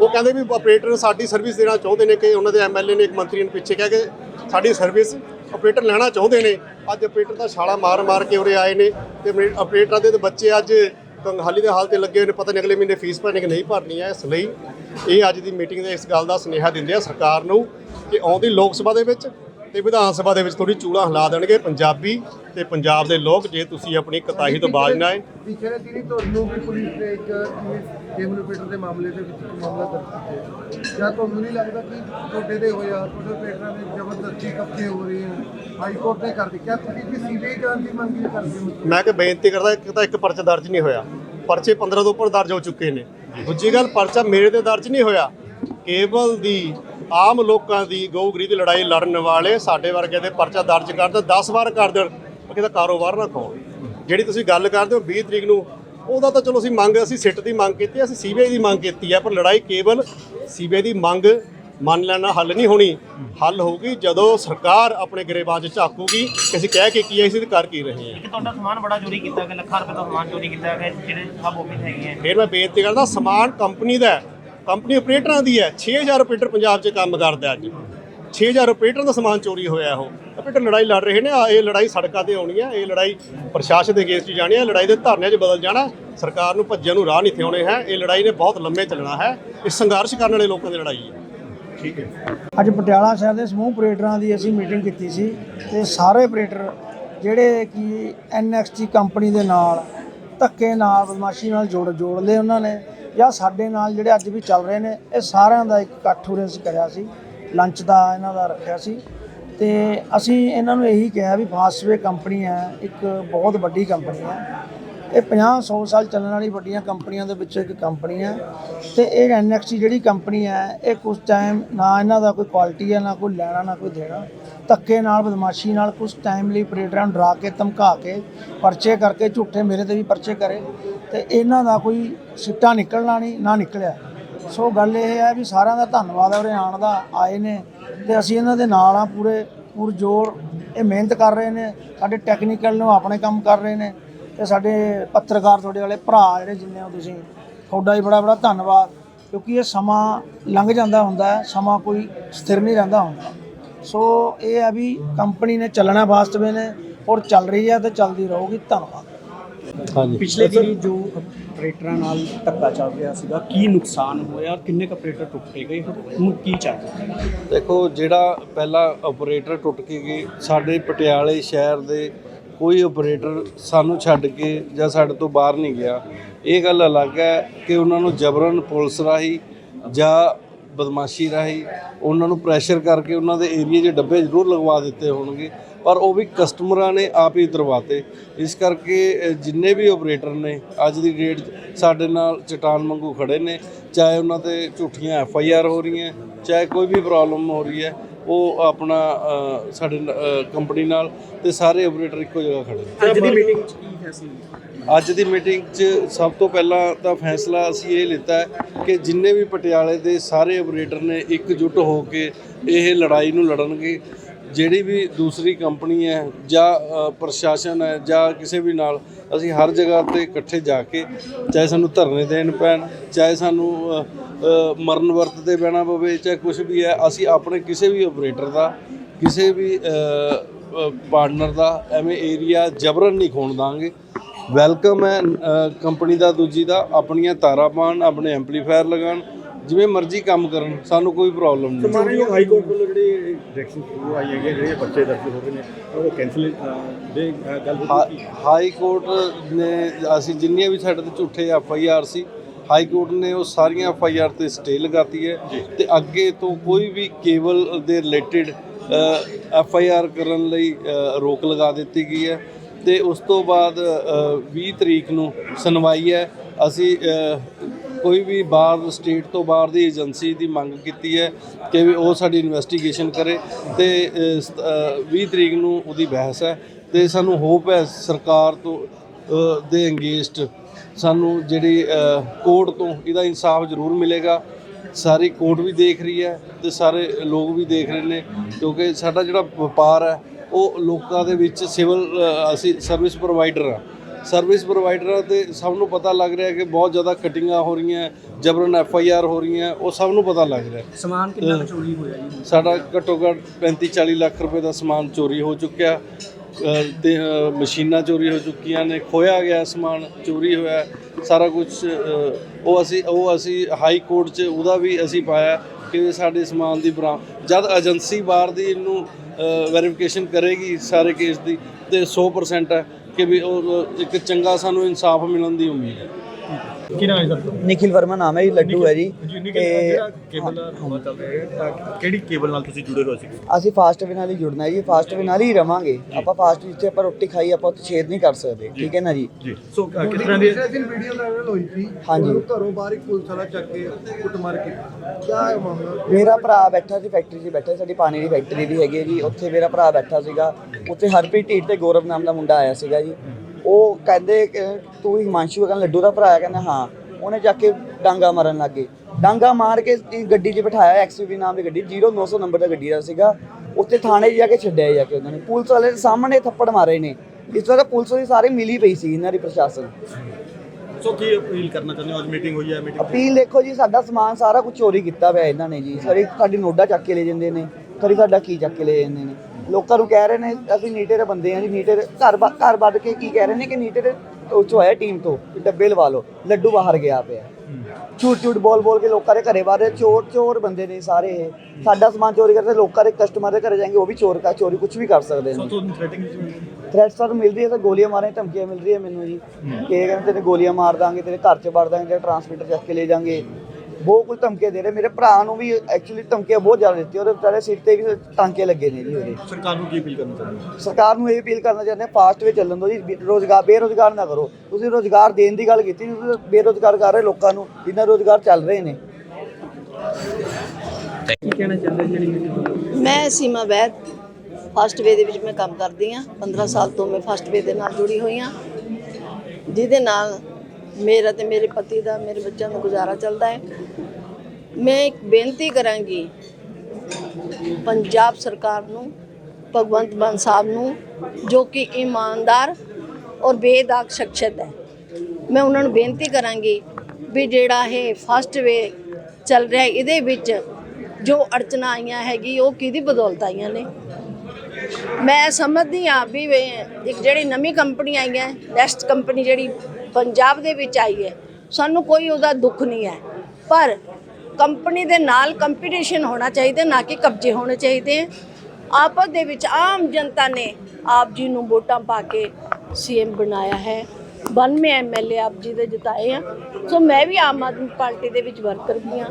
ਉਹ ਕਹਿੰਦੇ ਵੀ ਆਪਰੇਟਰ ਸਾਡੀ ਸਰਵਿਸ ਦੇਣਾ ਚਾਹੁੰਦੇ ਨੇ ਕਿ ਉਹਨਾਂ ਦੇ ਐਮਐਲਏ ਨੇ ਇੱਕ ਮੰਤਰੀ ਨੂੰ ਪਿੱਛੇ ਕਿਹਾ ਕਿ ਸਾਡੀ ਸਰਵਿਸ ਆਪਰੇਟਰ ਲੈਣਾ ਚਾਹੁੰਦੇ ਨੇ। ਅੱਜ ਆਪਰੇਟਰ ਦਾ ਛਾਲਾ ਮਾਰ ਮਾਰ ਕੇ ਉਰੇ ਆਏ ਨੇ ਤੇ ਆਪਰੇਟਰਾਂ ਦੇ ਬੱਚੇ ਅੱਜ ਕੰਗਹਾਲੀ ਦੇ ਹਾਲ ਤੇ ਲੱਗੇ ਹੋਏ ਨੇ। ਪਤਾ ਨਹੀਂ ਅਗਲੇ ਮਹੀਨੇ ਫੀਸ ਭਰਨੀ ਕਿ ਨਹੀਂ ਭਰਨੀ ਹੈ, ਇਸ ਲਈ ਇਹ ਅੱਜ ਦੀ ਮੀਟਿੰਗ ਦੇ ਇਸ ਗੱਲ ਦਾ ਸੁਨੇਹਾ ਦਿੰਦੇ ਆ ਸਰਕਾਰ ਨੂੰ ਕਿ ਆਉਂਦੀ ਲੋਕ ਸਭਾ ਦੇ ਵਿੱਚ ਤੇ ਵਿਧਾਨ ਸਭਾ ਦੇ ਵਿੱਚ ਥੋੜੀ ਚੂੜਾ ਹਿਲਾ ਦੇਣਗੇ ਪੰਜਾਬੀ ਤੇ ਪੰਜਾਬ ਦੇ ਲੋਕ ਜੇ ਤੁਸੀਂ ਆਪਣੀ ਕਤਾਹੀ ਤੋਂ ਬਾਜ ਨਾ ਆਏ। ਪਿਛਲੇ ਦਿਨੀ ਤੁਹਾਨੂੰ ਵੀ ਪੁਲਿਸ ਨੇ ਇੱਕ ਕੇਬਲ ਆਪਰੇਟਰ ਦੇ ਮਾਮਲੇ ਦੇ ਵਿੱਚ ਇੱਕ ਮਾਮਲਾ ਦਰਜ ਕੀਤਾ ਜਾਂ ਤੁਹਾਨੂੰ ਨਹੀਂ ਲੱਗਦਾ ਕਿ ਤੁਹਾਡੇ ਦੇ ਹੋਇਆ? ਤੁਹਾਡੇ ਆਪਰੇਟਰਾਂ ਦੇ ਜ਼ਬਰਦਸਤੀ ਕਬਜ਼ੇ ਹੋ ਰਹੇ ਹਨ ਹਾਈ ਕੋਰਟ ਨੇ ਕਰ ਦਿੱਤਾ। ਤੁਸੀਂ ਵੀ ਸੀਬੀਆਈ ਜਾਂਚ ਦੀ ਮੰਗ ਨਹੀਂ ਕਰਦੇ? ਮਤਲਬ ਮੈਂ ਕਿ ਬੇਨਤੀ ਕਰਦਾ ਇੱਕ ਤਾਂ ਇੱਕ ਪਰਚਾ ਦਰਜ ਨਹੀਂ ਹੋਇਆ। ਪਰਚੇ 15 ਤੋਂ ਉੱਪਰ ਦਰਜ ਹੋ ਚੁੱਕੇ ਨੇ। ਦੂਜੀ ਗੱਲ ਪਰਚਾ ਮੇਰੇ ਤੇ ਦਰਜ ਨਹੀਂ ਹੋਇਆ। ਕੇਵਲ ਦੀ ਆਮ ਲੋਕਾਂ ਦੀ ਗਊਗਰੀ ਦੀ ਲੜਾਈ ਲੜਨ ਵਾਲੇ ਸਾਡੇ ਵਰਗੇ ਦੇ ਪਰਚਾ ਦਰਜ ਕਰਦੇ 10 ਵਾਰ ਕਰ ਦੇਣ। ਕਿਤੇ ਕਾਰੋਬਾਰ ਨਾ ਖਾਓ ਜਿਹੜੀ ਤੁਸੀਂ ਗੱਲ ਕਰਦੇ ਹੋ 20 ਤਰੀਕ ਨੂੰ ਉਹਦਾ ਤਾਂ ਚਲੋ ਅਸੀਂ ਮੰਗ ਅਸੀਂ ਸਿੱਟ ਦੀ ਮੰਗ ਕੀਤੀ ਅਸੀਂ ਸੀਬੀਆਈ ਦੀ ਮੰਗ ਕੀਤੀ ਹੈ ਪਰ ਲੜਾਈ ਕੇਵਲ ਸੀਬੀਆਈ ਦੀ ਮੰਗ ਮੰਨ ਲੈਣਾ ਹੱਲ ਨਹੀਂ ਹੋਣੀ। ਹੱਲ ਹੋਊਗੀ ਜਦੋਂ ਸਰਕਾਰ ਆਪਣੇ ਗਰੇਬਾਂ 'ਚ ਝਾਕੂਗੀ ਕਿ ਅਸੀਂ ਕਹਿ ਕੇ ਕੀ ਹੈ ਅਸੀਂ ਤੇ ਕਰ ਕੀ ਰਹੇ ਹਾਂ। ਤੁਹਾਡਾ ਸਮਾਨ ਬੜਾ ਚੋਰੀ ਕੀਤਾ ਗਿਆ ਲੱਖਾਂ ਰੁਪਏ ਦਾ ਸਮਾਨ ਚੋਰੀ ਕੀਤਾ ਗਿਆ ਜਿਹੜੇ ਸਭ ਆਫਿਸ ਹੈਗੇ ਆ। ਫਿਰ ਮੈਂ ਬੇਨਤੀ ਕਰਦਾ ਸਮਾਨ ਕੰਪਨੀ ਦਾ ਹੈ। ਕੰਪਨੀ ਆਪਰੇਟਰਾਂ ਦੀ ਹੈ। 6000 ਆਪਰੇਟਰ ਪੰਜਾਬ 'ਚ ਕੰਮ ਕਰਦਾ ਅੱਜ। 6000 ਆਪਰੇਟਰਾਂ ਦਾ ਸਮਾਨ ਚੋਰੀ ਹੋਇਆ ਉਹ। ਆਪਰੇਟਰ ਲੜਾਈ ਲੜ ਰਹੇ ਨੇ। ਆ ਇਹ ਲੜਾਈ ਸੜਕਾਂ ਤੇ ਆਉਣੀ ਹੈ। ਇਹ ਲੜਾਈ ਪ੍ਰਸ਼ਾਸਨ ਦੇ ਅਗੇਂਸਟ ਜਾਣੀ ਹੈ। ਲੜਾਈ ਦੇ ਧਰਨਿਆਂ 'ਚ ਬਦਲ ਜਾਣਾ। ਸਰਕਾਰ ਨੂੰ ਭੱਜਣ ਨੂੰ ਰਾਹ ਨਹੀਂ ਥਿਆਉਣੇ ਹੈ। ਇਹ ਲੜਾਈ ਨੇ ਬਹੁਤ ਲੰਮੇ ਚੱਲਣਾ ਹੈ। ਇਹ ਸੰਘਰਸ਼ ਕਰਨ ਵਾਲੇ ਲੋਕਾਂ ਦੀ ਲੜਾਈ ਹੈ। ਅੱਜ ਪਟਿਆਲਾ ਸ਼ਹਿਰ ਦੇ ਸਮੂਹ ਆਪਰੇਟਰਾਂ ਦੀ ਅਸੀਂ ਮੀਟਿੰਗ ਕੀਤੀ ਸੀ ਤੇ ਸਾਰੇ ਆਪਰੇਟਰ ਜਿਹੜੇ ਕਿ ਐਨਐਕਸਟੀ ਕੰਪਨੀ ਦੇ ਨਾਲ ਧੱਕੇ ਨਾਲ ਬਦਮਾਸ਼ੀ ਨਾਲ ਜੋੜ ਜੋੜ ਲਏ ਉਹਨਾਂ ਨੇ। ਜਾਂ ਸਾਡੇ ਨਾਲ ਜਿਹੜੇ ਅੱਜ ਵੀ ਚੱਲ ਰਹੇ ਨੇ, ਇਹ ਸਾਰਿਆਂ ਦਾ ਇੱਕ ਇਕੱਠ ਉਰੇ ਅਸੀਂ ਕਰਿਆ ਸੀ। ਲੰਚ ਦਾ ਇਹਨਾਂ ਦਾ ਰੱਖਿਆ ਸੀ। ਤੇ ਅਸੀਂ ਇਹਨਾਂ ਨੂੰ ਇਹੀ ਕਿਹਾ ਵੀ ਫਾਸਟਵੇ ਕੰਪਨੀ ਹੈ, ਇੱਕ ਬਹੁਤ ਵੱਡੀ ਕੰਪਨੀ ਹੈ। ਇਹ 50 100 ਸਾਲ ਚੱਲਣ ਵਾਲੀ ਵੱਡੀਆਂ ਕੰਪਨੀਆਂ ਦੇ ਵਿੱਚੋਂ ਇੱਕ ਕੰਪਨੀ ਹੈ ਤੇ ਇਹ ਐਨਐਕਸਟੀ ਜਿਹੜੀ ਕੰਪਨੀ ਹੈ, ਇਹ ਕੁਝ ਟਾਈਮ ਨਾ ਇਹਨਾਂ ਦਾ ਕੋਈ ਕੁਆਲਿਟੀ ਹੈ, ਨਾ ਕੋਈ ਲੈਣਾ, ਨਾ ਕੋਈ ਦੇਣਾ। ਧੱਕੇ ਨਾਲ, ਬਦਮਾਸ਼ੀ ਨਾਲ ਕੁਝ ਟਾਈਮ ਲਈ ਆਪਰੇਟਰਾਂ ਨੂੰ ਡਰਾ ਕੇ, ਧਮਕਾ ਕੇ, ਪਰਚੇ ਕਰਕੇ, ਝੂਠੇ ਮੇਰੇ ਤੇ ਵੀ ਪਰਚੇ ਕਰੇ ਤੇ ਇਹਨਾਂ ਦਾ ਕੋਈ ਸਿੱਟਾ ਨਿਕਲਣਾ ਨਹੀਂ, ਨਾ ਨਿਕਲਿਆ। ਸੋ ਗੱਲ ਇਹ ਹੈ ਵੀ ਸਾਰਿਆਂ ਦਾ ਧੰਨਵਾਦ ਹੈ, ਉਰੇ ਆਉਣ ਦਾ, ਆਏ ਨੇ ਤੇ ਅਸੀਂ ਇਹਨਾਂ ਦੇ ਨਾਲ ਆ ਪੂਰੇ ਪੂਰ ਜੋਰ ਇਹ ਮਿਹਨਤ ਕਰ ਰਹੇ ਨੇ, ਸਾਡੇ ਟੈਕਨੀਕਲ ਨੂੰ ਆਪਣੇ ਕੰਮ ਕਰ ਰਹੇ ਨੇ। ਤੇ ਸਾਡੇ ਪੱਤਰਕਾਰ ਤੁਹਾਡੇ ਵਾਲੇ ਭਰਾ ਜਿਹੜੇ ਜਿੰਨੇ ਹੋ ਤੁਸੀਂ ਤੁਹਾਡਾ ਵੀ ਬੜਾ ਬੜਾ ਧੰਨਵਾਦ ਕਿਉਂਕਿ ਇਹ ਸਮਾਂ ਲੰਘ ਜਾਂਦਾ ਹੁੰਦਾ ਹੈ ਸਮਾਂ ਕੋਈ ਸਥਿਰ ਨਹੀਂ ਰਹਿੰਦਾ ਹੁੰਦਾ। ਸੋ ਇਹ ਹੈ ਵੀ ਕੰਪਨੀ ਨੇ ਚੱਲਣਾ ਵਾਸਤਵੇ ਨੇ ਔਰ ਚੱਲ ਰਹੀ ਹੈ ਤੇ ਚੱਲਦੀ ਰਹੂਗੀ ਧੰਨਵਾਦ। ਪਿਛਲੇ ਦਿਨੀ ਜੋ ਆਪਰੇਟਰਾਂ ਨਾਲ ਧੱਕਾ ਚੱਲ ਰਿਹਾ ਸੀਗਾ ਕੀ ਨੁਕਸਾਨ ਹੋਇਆ ਕਿੰਨੇ ਕੁ ਆਪਰੇਟਰ ਟੁੱਟੇ ਗਏ ਹੁਣ ਕੀ ਚੱਲ ਰਿਹਾ? ਦੇਖੋ ਜਿਹੜਾ ਪਹਿਲਾ ਆਪਰੇਟਰ ਟੁੱਟ ਕੇ ਗਏ ਸਾਡੇ ਪਟਿਆਲੇ ਸ਼ਹਿਰ ਦੇ ਕੋਈ ਆਪਰੇਟਰ ਸਾਨੂੰ ਛੱਡ ਕੇ ਜਾਂ ਸਾਡੇ ਤੋਂ ਬਾਹਰ ਨਹੀਂ ਗਿਆ। ਇਹ ਗੱਲ ਅਲੱਗ ਹੈ ਕਿ ਉਹਨਾਂ ਨੂੰ ਜਬਰਨ ਪੁਲਿਸ ਰਾਹੀਂ ਜਾਂ ਬਦਮਾਸ਼ੀ ਰਾਹੀਂ ਉਹਨਾਂ ਨੂੰ ਪ੍ਰੈਸ਼ਰ ਕਰਕੇ ਉਹਨਾਂ ਦੇ ਏਰੀਆ 'ਚ ਡੱਬੇ ਜ਼ਰੂਰ ਲਗਵਾ ਦਿੱਤੇ ਹੋਣਗੇ, ਪਰ ਉਹ ਵੀ ਕਸਟਮਰਾਂ ਨੇ ਆਪ ਹੀ ਉਤਰਵਾਤੇ। ਇਸ ਕਰਕੇ ਜਿੰਨੇ ਵੀ ਆਪਰੇਟਰ ਨੇ, ਅੱਜ ਦੀ ਡੇਟ 'ਚ ਸਾਡੇ ਨਾਲ ਚਟਾਨ ਵਾਂਗੂ ਖੜੇ ਨੇ, ਚਾਹੇ ਉਹਨਾਂ ਤੇ ਝੂਠੀਆਂ ਐਫ ਆਈ ਆਰ ਹੋ ਰਹੀਆਂ, ਚਾਹੇ ਕੋਈ ਵੀ ਪ੍ਰੋਬਲਮ ਹੋ ਰਹੀ ਹੈ ਉਹ ਆਪਣਾ ਅ, ਸਾਡੇ ਕੰਪਨੀ ਨਾਲ ਤੇ ਸਾਰੇ ਆਪਰੇਟਰ ਇੱਕੋ ਜਗ੍ਹਾ ਖੜੇ ਨੇ। ਅੱਜ ਦੀ ਮੀਟਿੰਗ 'ਚ ਕੀ ਫੈਸਲਾ? ਅੱਜ ਦੀ ਮੀਟਿੰਗ 'ਚ ਸਭ ਤੋਂ ਪਹਿਲਾਂ ਤਾਂ ਫੈਸਲਾ ਅਸੀਂ ਇਹ ਲਿੱਤਾ ਹੈ ਕਿ ਜਿੰਨੇ ਵੀ ਪਟਿਆਲੇ ਦੇ ਸਾਰੇ ਆਪਰੇਟਰ ਨੇ ਇਕਜੁੱਟ ਹੋ ਕੇ ਇਹ ਲੜਾਈ ਨੂੰ ਲੜਨਗੇ। ਜਿਹੜੀ ਵੀ ਦੂਸਰੀ ਕੰਪਨੀ ਹੈ ਜਾਂ ਪ੍ਰਸ਼ਾਸਨ ਹੈ ਜਾਂ ਕਿਸੇ ਵੀ ਨਾਲ, ਅਸੀਂ ਹਰ ਜਗ੍ਹਾ ਤੇ ਇਕੱਠੇ ਜਾ ਕੇ ਚਾਹੇ ਸਾਨੂੰ ਧਰਨੇ ਦੇਣ ਪੈਣ, ਚਾਹੇ ਸਾਨੂੰ ਮਰਨ ਵਰਤ ਤੇ ਬਹਿਣਾ ਪਵੇ, ਚਾਹੇ ਕੁਝ ਵੀ ਹੈ, ਅਸੀਂ ਆਪਣੇ ਕਿਸੇ ਵੀ ਆਪਰੇਟਰ ਦਾ, ਕਿਸੇ ਵੀ ਪਾਰਟਨਰ ਦਾ ਐਵੇਂ ਏਰੀਆ ਜਬਰਨ ਨਹੀਂ ਖੋਣ ਦਾਂਗੇ। ਵੈਲਕਮ ਹੈ ਕੰਪਨੀ ਦਾ, ਦੂਜੀ ਦਾ, ਆਪਣੀਆਂ ਤਾਰਾਂ ਪਾਉਣ, ਆਪਣੇ ਐਂਪਲੀਫਾਇਰ ਲਗਾਉਣ ਜਿਵੇਂ ਮਰਜ਼ੀ ਕੰਮ ਕਰਨ ਸਾਨੂੰ ਕੋਈ ਪ੍ਰੋਬਲਮ ਨਹੀਂ। ਹਾਈ ਕੋਰਟ ਵੱਲੋਂ ਜਿਹੜੀ ਡਾਇਰੈਕਸ਼ਨ ਆਈ ਹੈਗੀ ਹੈ, ਜਿਹੜੇ ਬੱਚੇ ਦਰਜ ਹੋ ਰਹੇ ਨੇ ਉਹ ਕੈਂਸਲ ਦੇ ਗੱਲ ਹਾਈ ਕੋਰਟ ਨੇ ਅਸੀਂ ਜਿੰਨੀਆਂ ਵੀ ਸਾਡੇ ਤੇ ਝੂਠੇ ਐਫ ਆਈ ਆਰ ਸੀ ਹਾਈ ਕੋਰਟ ਨੇ ਉਹ ਸਾਰੀਆਂ ਐਫ ਆਈ ਆਰ ਤੇ ਸਟੇ ਲਗਾਤੀ ਹੈ। ਤੇ ਅੱਗੇ ਤੋਂ ਕੋਈ ਵੀ ਕੇਬਲ ਦੇ ਰਿਲੇਟਡ ਐਫ ਆਈ ਆਰ ਕਰਨ ਲਈ ਰੋਕ ਲਗਾ ਦਿੱਤੀ ਗਈ ਹੈ। ਤੇ ਉਸ ਤੋਂ ਬਾਅਦ ਅ, 20 ਤਰੀਕ ਨੂੰ ਸੁਣਵਾਈ ਹੈ। ਅਸੀਂ ਕੋਈ ਵੀ ਬਾਹਰ ਸਟੇਟ ਤੋਂ ਬਾਹਰ ਦੀ ਏਜੰਸੀ ਦੀ ਮੰਗ ਕੀਤੀ ਹੈ ਕਿ ਵੀ ਉਹ ਸਾਡੀ ਇਨਵੈਸਟੀਗੇਸ਼ਨ ਕਰੇ ਤੇ ਅ, 20 ਤਰੀਕ ਨੂੰ ਉਹਦੀ ਬਹਿਸ ਹੈ ਤੇ ਸਾਨੂੰ ਹੋਪ ਹੈ ਸਰਕਾਰ ਤੋਂ ਦੇ ਅੰਗੇਸਟ ਸਾਨੂੰ ਜਿਹੜੀ ਕੋਰਟ ਤੋਂ ਇਹਦਾ ਇਨਸਾਫ ਜ਼ਰੂਰ ਮਿਲੇਗਾ। ਸਾਰੀ ਕੋਰਟ ਵੀ ਦੇਖ ਰਹੀ ਹੈ ਤੇ ਸਾਰੇ ਲੋਕ ਵੀ ਦੇਖ ਰਹੇ ਨੇ ਕਿਉਂਕਿ ਸਾਡਾ ਜਿਹੜਾ ਵਪਾਰ ਹੈ ਉਹ ਲੋਕਾਂ ਦੇ ਵਿੱਚ ਸਿਵਲ ਅਸੀਂ ਸਰਵਿਸ ਪ੍ਰੋਵਾਈਡਰ ਆ ਸਰਵਿਸ ਪ੍ਰੋਵਾਈਡਰਾਂ ਤੇ ਸਭ ਨੂੰ ਪਤਾ ਲੱਗ ਰਿਹਾ ਕਿ ਬਹੁਤ ਜ਼ਿਆਦਾ ਕਟਿੰਗਾਂ ਹੋ ਰਹੀਆਂ ਜਬਰਨ ਐਫ ਆਈ ਆਰ ਹੋ ਰਹੀਆਂ ਉਹ ਸਭ ਨੂੰ ਪਤਾ ਲੱਗ ਰਿਹਾ। ਸਮਾਨ ਕਿੰਨਾ ਚੋਰੀ ਹੋਇਆ ਜੀ? ਸਾਡਾ ਘੱਟੋ ਘੱਟ 35 40 ਲੱਖ ਰੁਪਏ ਦਾ ਸਮਾਨ ਚੋਰੀ ਹੋ ਚੁੱਕਿਆ। ਤੇ ਮਸ਼ੀਨਾਂ ਚੋਰੀ ਹੋ ਚੁੱਕੀਆਂ ਨੇ ਖੋਇਆ ਗਿਆ ਸਮਾਨ ਚੋਰੀ ਹੋਇਆ ਸਾਰਾ ਕੁਝ ਉਹ ਅਸੀਂ ਉਹ ਅਸੀਂ ਹਾਈ ਕੋਰਟ 'ਚ ਉਹਦਾ ਵੀ ਅਸੀਂ ਪਾਇਆ ਕਿ ਸਾਡੇ ਸਮਾਨ ਦੀ ਬਰਾ ਜਦ ਏਜੰਸੀ ਬਾਹਰ ਦੀ ਇਹਨੂੰ ਵੈਰੀਫਿਕੇਸ਼ਨ ਕਰੇਗੀ ਸਾਰੇ ਕੇਸ ਦੀ ਤੇ 100% ਹੈ। ਕਿ ਵੀ ਉਹ ਇੱਕ ਚੰਗਾ ਸਾਨੂੰ ਇਨਸਾਫ ਮਿਲਣ ਦੀ ਉਮੀਦ ਹੈ। ਕੀ ਨਾਮ ਹੈ ਸਰ ਨਿਖਿਲ ਵਰਮਾ ਨਾਮ ਹੈ ਜੀ ਲੱਡੂ ਹੈ ਜੀ ਤੇ ਕੇਬਲ ਹਵਾ ਚੱਲ ਰਿਹਾ ਹੈ ਕਿਹੜੀ ਕੇਬਲ ਨਾਲ ਤੁਸੀਂ ਜੁੜੇ ਹੋਏ ਸੀ ਅਸੀਂ ਫਾਸਟਵੇ ਨਾਲ ਹੀ ਜੁੜਨਾ ਹੈ ਜੀ ਫਾਸਟਵੇ ਨਾਲ ਹੀ ਰਵਾਂਗੇ। ਆਪਾਂ ਫਾਸਟ ਜਿੱਥੇ ਆਪਾਂ ਰੋਟੀ ਖਾਈ ਆਪਾਂ ਉੱਥੇ ਛੇਦ ਨਹੀਂ ਕਰ ਸਕਦੇ। ਠੀਕ ਹੈ ਨਾ ਜੀ? ਜੀ। ਸੋ ਕਿਸ ਤਰ੍ਹਾਂ ਦੀ ਪਿਛਲੇ ਦਿਨ ਵੀਡੀਓ ਵਾਇਰਲ ਹੋਈ ਸੀ। ਹਾਂਜੀ। ਘਰੋਂ ਬਾਹਰ ਇੱਕ ਪੁਲਿਸ ਵਾਲਾ ਚੱਕ ਕੇ ਕੁੱਟਮਾਰ ਕੀਤੀ ਕਿਆ ਹੈ ਮਾਮਲਾ? ਮੇਰਾ ਭਰਾ ਬੈਠਾ ਸੀ ਫੈਕਟਰੀ 'ਚ ਬੈਠਾ ਸਾਡੀ ਪਾਣੀ ਦੀ ਫੈਕਟਰੀ ਵੀ ਹੈਗੀ ਜੀ। ਉੱਥੇ ਮੇਰਾ ਭਰਾ ਬੈਠਾ ਸੀਗਾ। ਉੱਥੇ ਹਰਪ੍ਰੀਤ ਢੀਟ ਤੇ ਗੌਰਵ ਨਾਮ ਦਾ ਮੁੰਡਾ ਆਇਆ ਸੀਗਾ ਜੀ। ਉਹ ਕਹਿੰਦੇ ਕਿ ਤੂੰ ਹਿਮਾਂਸ਼ੂ ਕਹਿੰਦਾ ਲੱਡੂ ਦਾ ਭਰਾ ਹੈ ਕਹਿੰਦਾ ਹਾਂ। ਉਹਨੇ ਜਾ ਕੇ ਡਾਂਗਾ ਮਾਰਨ ਲੱਗ ਗਏ। ਡਾਂਗਾ ਮਾਰ ਕੇ ਇਸ ਗੱਡੀ 'ਚ ਬਿਠਾਇਆ ਐਕਸਯੂਵੀ ਨਾਮ ਦੀ ਗੱਡੀ 0900 ਨੰਬਰ ਦਾ ਗੱਡੀ ਦਾ ਸੀਗਾ। ਉੱਥੇ ਥਾਣੇ ਜਾ ਕੇ ਛੱਡਿਆ ਜਾ ਕੇ ਉਹਨਾਂ ਨੇ। ਪੁਲਿਸ ਵਾਲੇ ਦੇ ਸਾਹਮਣੇ ਥੱਪੜ ਮਾਰੇ ਨੇ। ਇਸ ਤਰ੍ਹਾਂ ਪੁਲਿਸ ਦੀ ਸਾਰੇ ਮਿਲੀ ਪਈ ਸੀ ਇਹਨਾਂ ਦੀ ਪ੍ਰਸ਼ਾਸਨ। ਸੋ ਕੀ ਅਪੀਲ ਕਰਨਾ ਚਾਹੁੰਦੇ ਹੋ? ਅੱਜ ਮੀਟਿੰਗ ਹੋਈ ਹੈ ਮੀਟਿੰਗ ਅਪੀਲ ਦੇਖੋ ਜੀ ਸਾਡਾ ਸਮਾਨ ਸਾਰਾ ਕੁਝ ਚੋਰੀ ਕੀਤਾ ਹੋਇਆ ਇਹਨਾਂ ਨੇ ਜੀ। ਸਾਰੀ ਸਾਡੀ ਨੋਡਾ ਚੱਕ ਕੇ ਲੈ ਜਾਂਦੇ ਨੇ। ਕਦੀ ਸਾਡਾ ਕੀ ਚੱਕ ਕੇ ਲੈ ਜਾਂਦੇ ਨੇ। ਲੋਕਾਂ ਨੂੰ ਕਹਿ ਰਹੇ ਨੇ ਅਸੀਂ ਨੀਟੇ ਦੇ ਬੰਦੇ ਆ ਜੀ ਨੀਟੇ ਦੇ ਘਰ ਬਾ- ਘਰ ਵੱਢ ਕੇ ਕੀ ਕਹਿ ਰਹੇ ਨੇ ਕਿ ਨੀਟੇ ਦੇ ਉਹ ਚੋਂ ਆਇਆ ਟੀਮ ਤੋਂ ਕਿ ਡੱਬੇ ਲਵਾ ਲਓ ਲੱਡੂ ਬਾਹਰ ਗਿਆ ਪਿਆ। ਝੂਠ ਝੂਠ ਬੋਲ ਬੋਲ ਕੇ ਲੋਕਾਂ ਦੇ ਘਰੇ ਬਾਰੇ ਚੋਰ ਚੋਰ ਬੰਦੇ ਨੇ ਸਾਰੇ ਇਹ। ਸਾਡਾ ਸਮਾਨ ਚੋਰੀ ਕਰਦੇ ਲੋਕਾਂ ਦੇ ਕਸਟਮਰ ਦੇ ਘਰੇ ਜਾਣਗੇ ਉਹ ਵੀ ਚੋਰ ਕਰ ਚੋਰੀ ਕੁਝ ਵੀ ਕਰ ਸਕਦੇ ਨੇ। ਤੁਹਾਨੂੰ ਥ੍ਰੈਟਿੰਗ ਥ੍ਰੈਟ ਸਾਨੂੰ ਮਿਲਦੀ ਹੈ ਤਾਂ ਗੋਲੀਆਂ ਮਾਰਨ ਦੀ ਧਮਕੀਆਂ ਮਿਲ ਰਹੀ ਹੈ ਮੈਨੂੰ ਜੀ। ਕਿ ਕਹਿੰਦੇ ਤੇਰੇ ਗੋਲੀਆਂ ਮਾਰ ਦਾਂਗੇ ਤੇਰੇ ਘਰ 'ਚ ਵੜ ਦਾਂਗੇ ਤੇਰਾ ਟਰਾਂਸਮਿਟਰ ਚੱਕ ਕੇ ਲੈ ਜਾਾਂਗੇ। ਬਹੁਤ ਕੁਝ ਧਮਕੀਆਂ ਦੇ ਰਹੇ। ਮੇਰੇ ਭਰਾ ਨੂੰ ਵੀ ਐਕਚੁਅਲੀ ਧਮਕੀਆਂ ਬਹੁਤ ਜ਼ਿਆਦਾ ਦਿੱਤੀ ਉਹਦੇ ਵਿਚਾਰੇ ਸਿਰ ਤੇ ਵੀ ਟਾਂਕੇ ਲੱਗੇ ਨੇ ਜੀ ਉਹਦੇ। ਸਰਕਾਰ ਨੂੰ ਕੀ ਅਪੀਲ ਕਰਨਾ ਚਾਹੁੰਦੇ ਸਰਕਾਰ ਨੂੰ ਇਹ ਅਪੀਲ ਕਰਨਾ ਚਾਹੁੰਦੇ ਹਾਂ ਫਾਸਟ ਵੇ ਚੱਲਣ ਦਿਓ ਜੀ। ਰੋਜ਼ਗਾਰ ਬੇਰੋਜ਼ਗਾਰ ਨਾ ਕਰੋ। ਤੁਸੀਂ ਰੋਜ਼ਗਾਰ ਦੇਣ ਦੀ ਗੱਲ ਕੀਤੀ ਤੁਸੀਂ ਬੇਰੋਜ਼ਗਾਰ ਕਰ ਰਹੇ ਲੋਕਾਂ ਨੂੰ ਜਿੰਨਾ ਰੋਜ਼ਗਾਰ ਚੱਲ ਰਹੇ ਨੇ। ਮੈਂ ਸੀਮਾ ਵੈਦ। ਫਸਟ ਵੇ ਦੇ ਵਿੱਚ ਮੈਂ ਕੰਮ ਕਰਦੀ ਹਾਂ। 15 ਸਾਲ ਤੋਂ ਮੈਂ ਫਸਟ ਵੇ ਦੇ ਨਾਲ ਜੁੜੀ ਹੋਈ ਹਾਂ। ਜਿਹਦੇ ਨਾਲ ਮੇਰਾ ਤੇ ਮੇਰੇ ਪਤੀ ਦਾ, ਮੇਰੇ ਬੱਚਿਆਂ ਦਾ ਗੁਜ਼ਾਰਾ ਚੱਲਦਾ ਹੈ। ਮੈਂ ਇੱਕ ਬੇਨਤੀ ਕਰਾਂਗੀ, ਪੰਜਾਬ ਸਰਕਾਰ ਨੂੰ, ਭਗਵੰਤ ਮਾਨ ਸਾਹਿਬ ਨੂੰ, ਜੋ ਕਿ ਇਮਾਨਦਾਰ ਔਰ ਬੇਦਾਗ ਸ਼ਖਸੀਅਤ ਹੈ। ਮੈਂ ਉਹਨਾਂ ਨੂੰ ਬੇਨਤੀ ਕਰਾਂਗੀ ਵੀ ਜਿਹੜਾ ਇਹ ਫਸਟ ਵੇ ਚੱਲ ਰਿਹਾ ਇਹਦੇ ਵਿੱਚ ਜੋ ਅੜਚਨਾ ਆਈਆਂ ਹੈਗੀ, ਉਹ ਕਿਹਦੀ ਬਦੌਲਤ ਆਈਆਂ ਨੇ? ਮੈਂ ਸਮਝਦੀ ਹਾਂ ਵੀ ਇੱਕ ਜਿਹੜੀ ਨਵੀਂ ਕੰਪਨੀ ਆਈਆਂ ਹੈ ਨੈਕਸਟ ਕੰਪਨੀ ਜਿਹੜੀ ਪੰਜਾਬ ਦੇ ਵਿੱਚ ਆਈ ਹੈ। ਸਾਨੂੰ ਕੋਈ ਉਹਦਾ ਦੁੱਖ ਨਹੀਂ ਹੈ। ਪਰ ਕੰਪਨੀ ਦੇ ਨਾਲ ਕੰਪੀਟੀਸ਼ਨ ਹੋਣਾ ਚਾਹੀਦਾ, ਨਾ ਕਿ ਕਬਜ਼ੇ ਹੋਣੇ ਚਾਹੀਦੇ ਹੈ। ਆਪਸ ਦੇ ਵਿੱਚ ਆਮ ਜਨਤਾ ਨੇ ਆਪ ਜੀ ਨੂੰ ਵੋਟਾਂ ਪਾ ਕੇ ਸੀਐਮ ਬਣਾਇਆ ਹੈ। 92 ਐਮਐਲਏ ਆਪ ਜੀ ਦੇ ਜਿਤਾਏ ਆ। ਸੋ ਮੈਂ ਵੀ ਆਮ ਆਦਮੀ ਪਾਰਟੀ ਦੇ ਵਿੱਚ ਵਰਕਰ ਵੀ ਹਾਂ।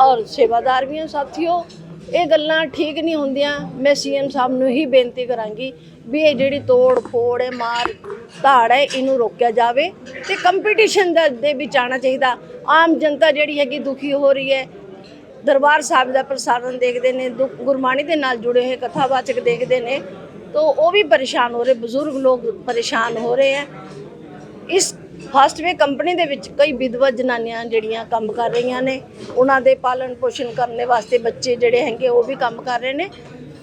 ਔਰ ਸੇਵਾਦਾਰ ਵੀ ਹਾਂ, ਸਾਥੀਓ। ਇਹ ਗੱਲਾਂ ਠੀਕ ਨਹੀਂ ਹੁੰਦੀਆਂ। ਮੈਂ ਸੀਐਮ ਸਾਹਿਬ ਨੂੰ ਹੀ ਬੇਨਤੀ ਕਰਾਂਗੀ ਵੀ ਇਹ ਜਿਹੜੀ ਤੋੜ ਫੋੜ ਹੈ ਮਾਰ ਧਾੜ ਹੈ, ਇਹਨੂੰ ਰੋਕਿਆ ਜਾਵੇ ਤੇ ਕੰਪੀਟੀਸ਼ਨ ਦੇ ਵਿੱਚ ਆਉਣਾ ਚਾਹੀਦਾ। ਆਮ ਜਨਤਾ ਜਿਹੜੀ ਹੈਗੀ ਦੁਖੀ ਹੋ ਰਹੀ ਹੈ। ਦਰਬਾਰ ਸਾਹਿਬ ਦਾ ਪ੍ਰਸਾਰਣ ਦੇਖਦੇ ਨੇ ਦੁੱਖ ਗੁਰਬਾਣੀ ਦੇ ਨਾਲ ਜੁੜੇ ਹੋਏ ਕਥਾਵਾਚਕ ਦੇਖਦੇ ਨੇ। ਤਾਂ ਉਹ ਵੀ ਪਰੇਸ਼ਾਨ ਹੋ ਰਹੇ, ਬਜ਼ੁਰਗ ਲੋਕ ਪਰੇਸ਼ਾਨ ਹੋ ਰਹੇ ਹੈ। ਇਸ ਫਾਸਟਵੇ ਕੰਪਨੀ ਦੇ ਵਿੱਚ ਕਈ ਵਿਧਵਾ ਜਨਾਨੀਆਂ ਜਿਹੜੀਆਂ ਕੰਮ ਕਰ ਰਹੀਆਂ ਨੇ, ਉਹਨਾਂ ਦੇ ਪਾਲਣ ਪੋਸ਼ਣ ਕਰਨ ਵਾਸਤੇ ਬੱਚੇ ਜਿਹੜੇ ਹੈਗੇ ਉਹ ਵੀ ਕੰਮ ਕਰ ਰਹੇ ਨੇ।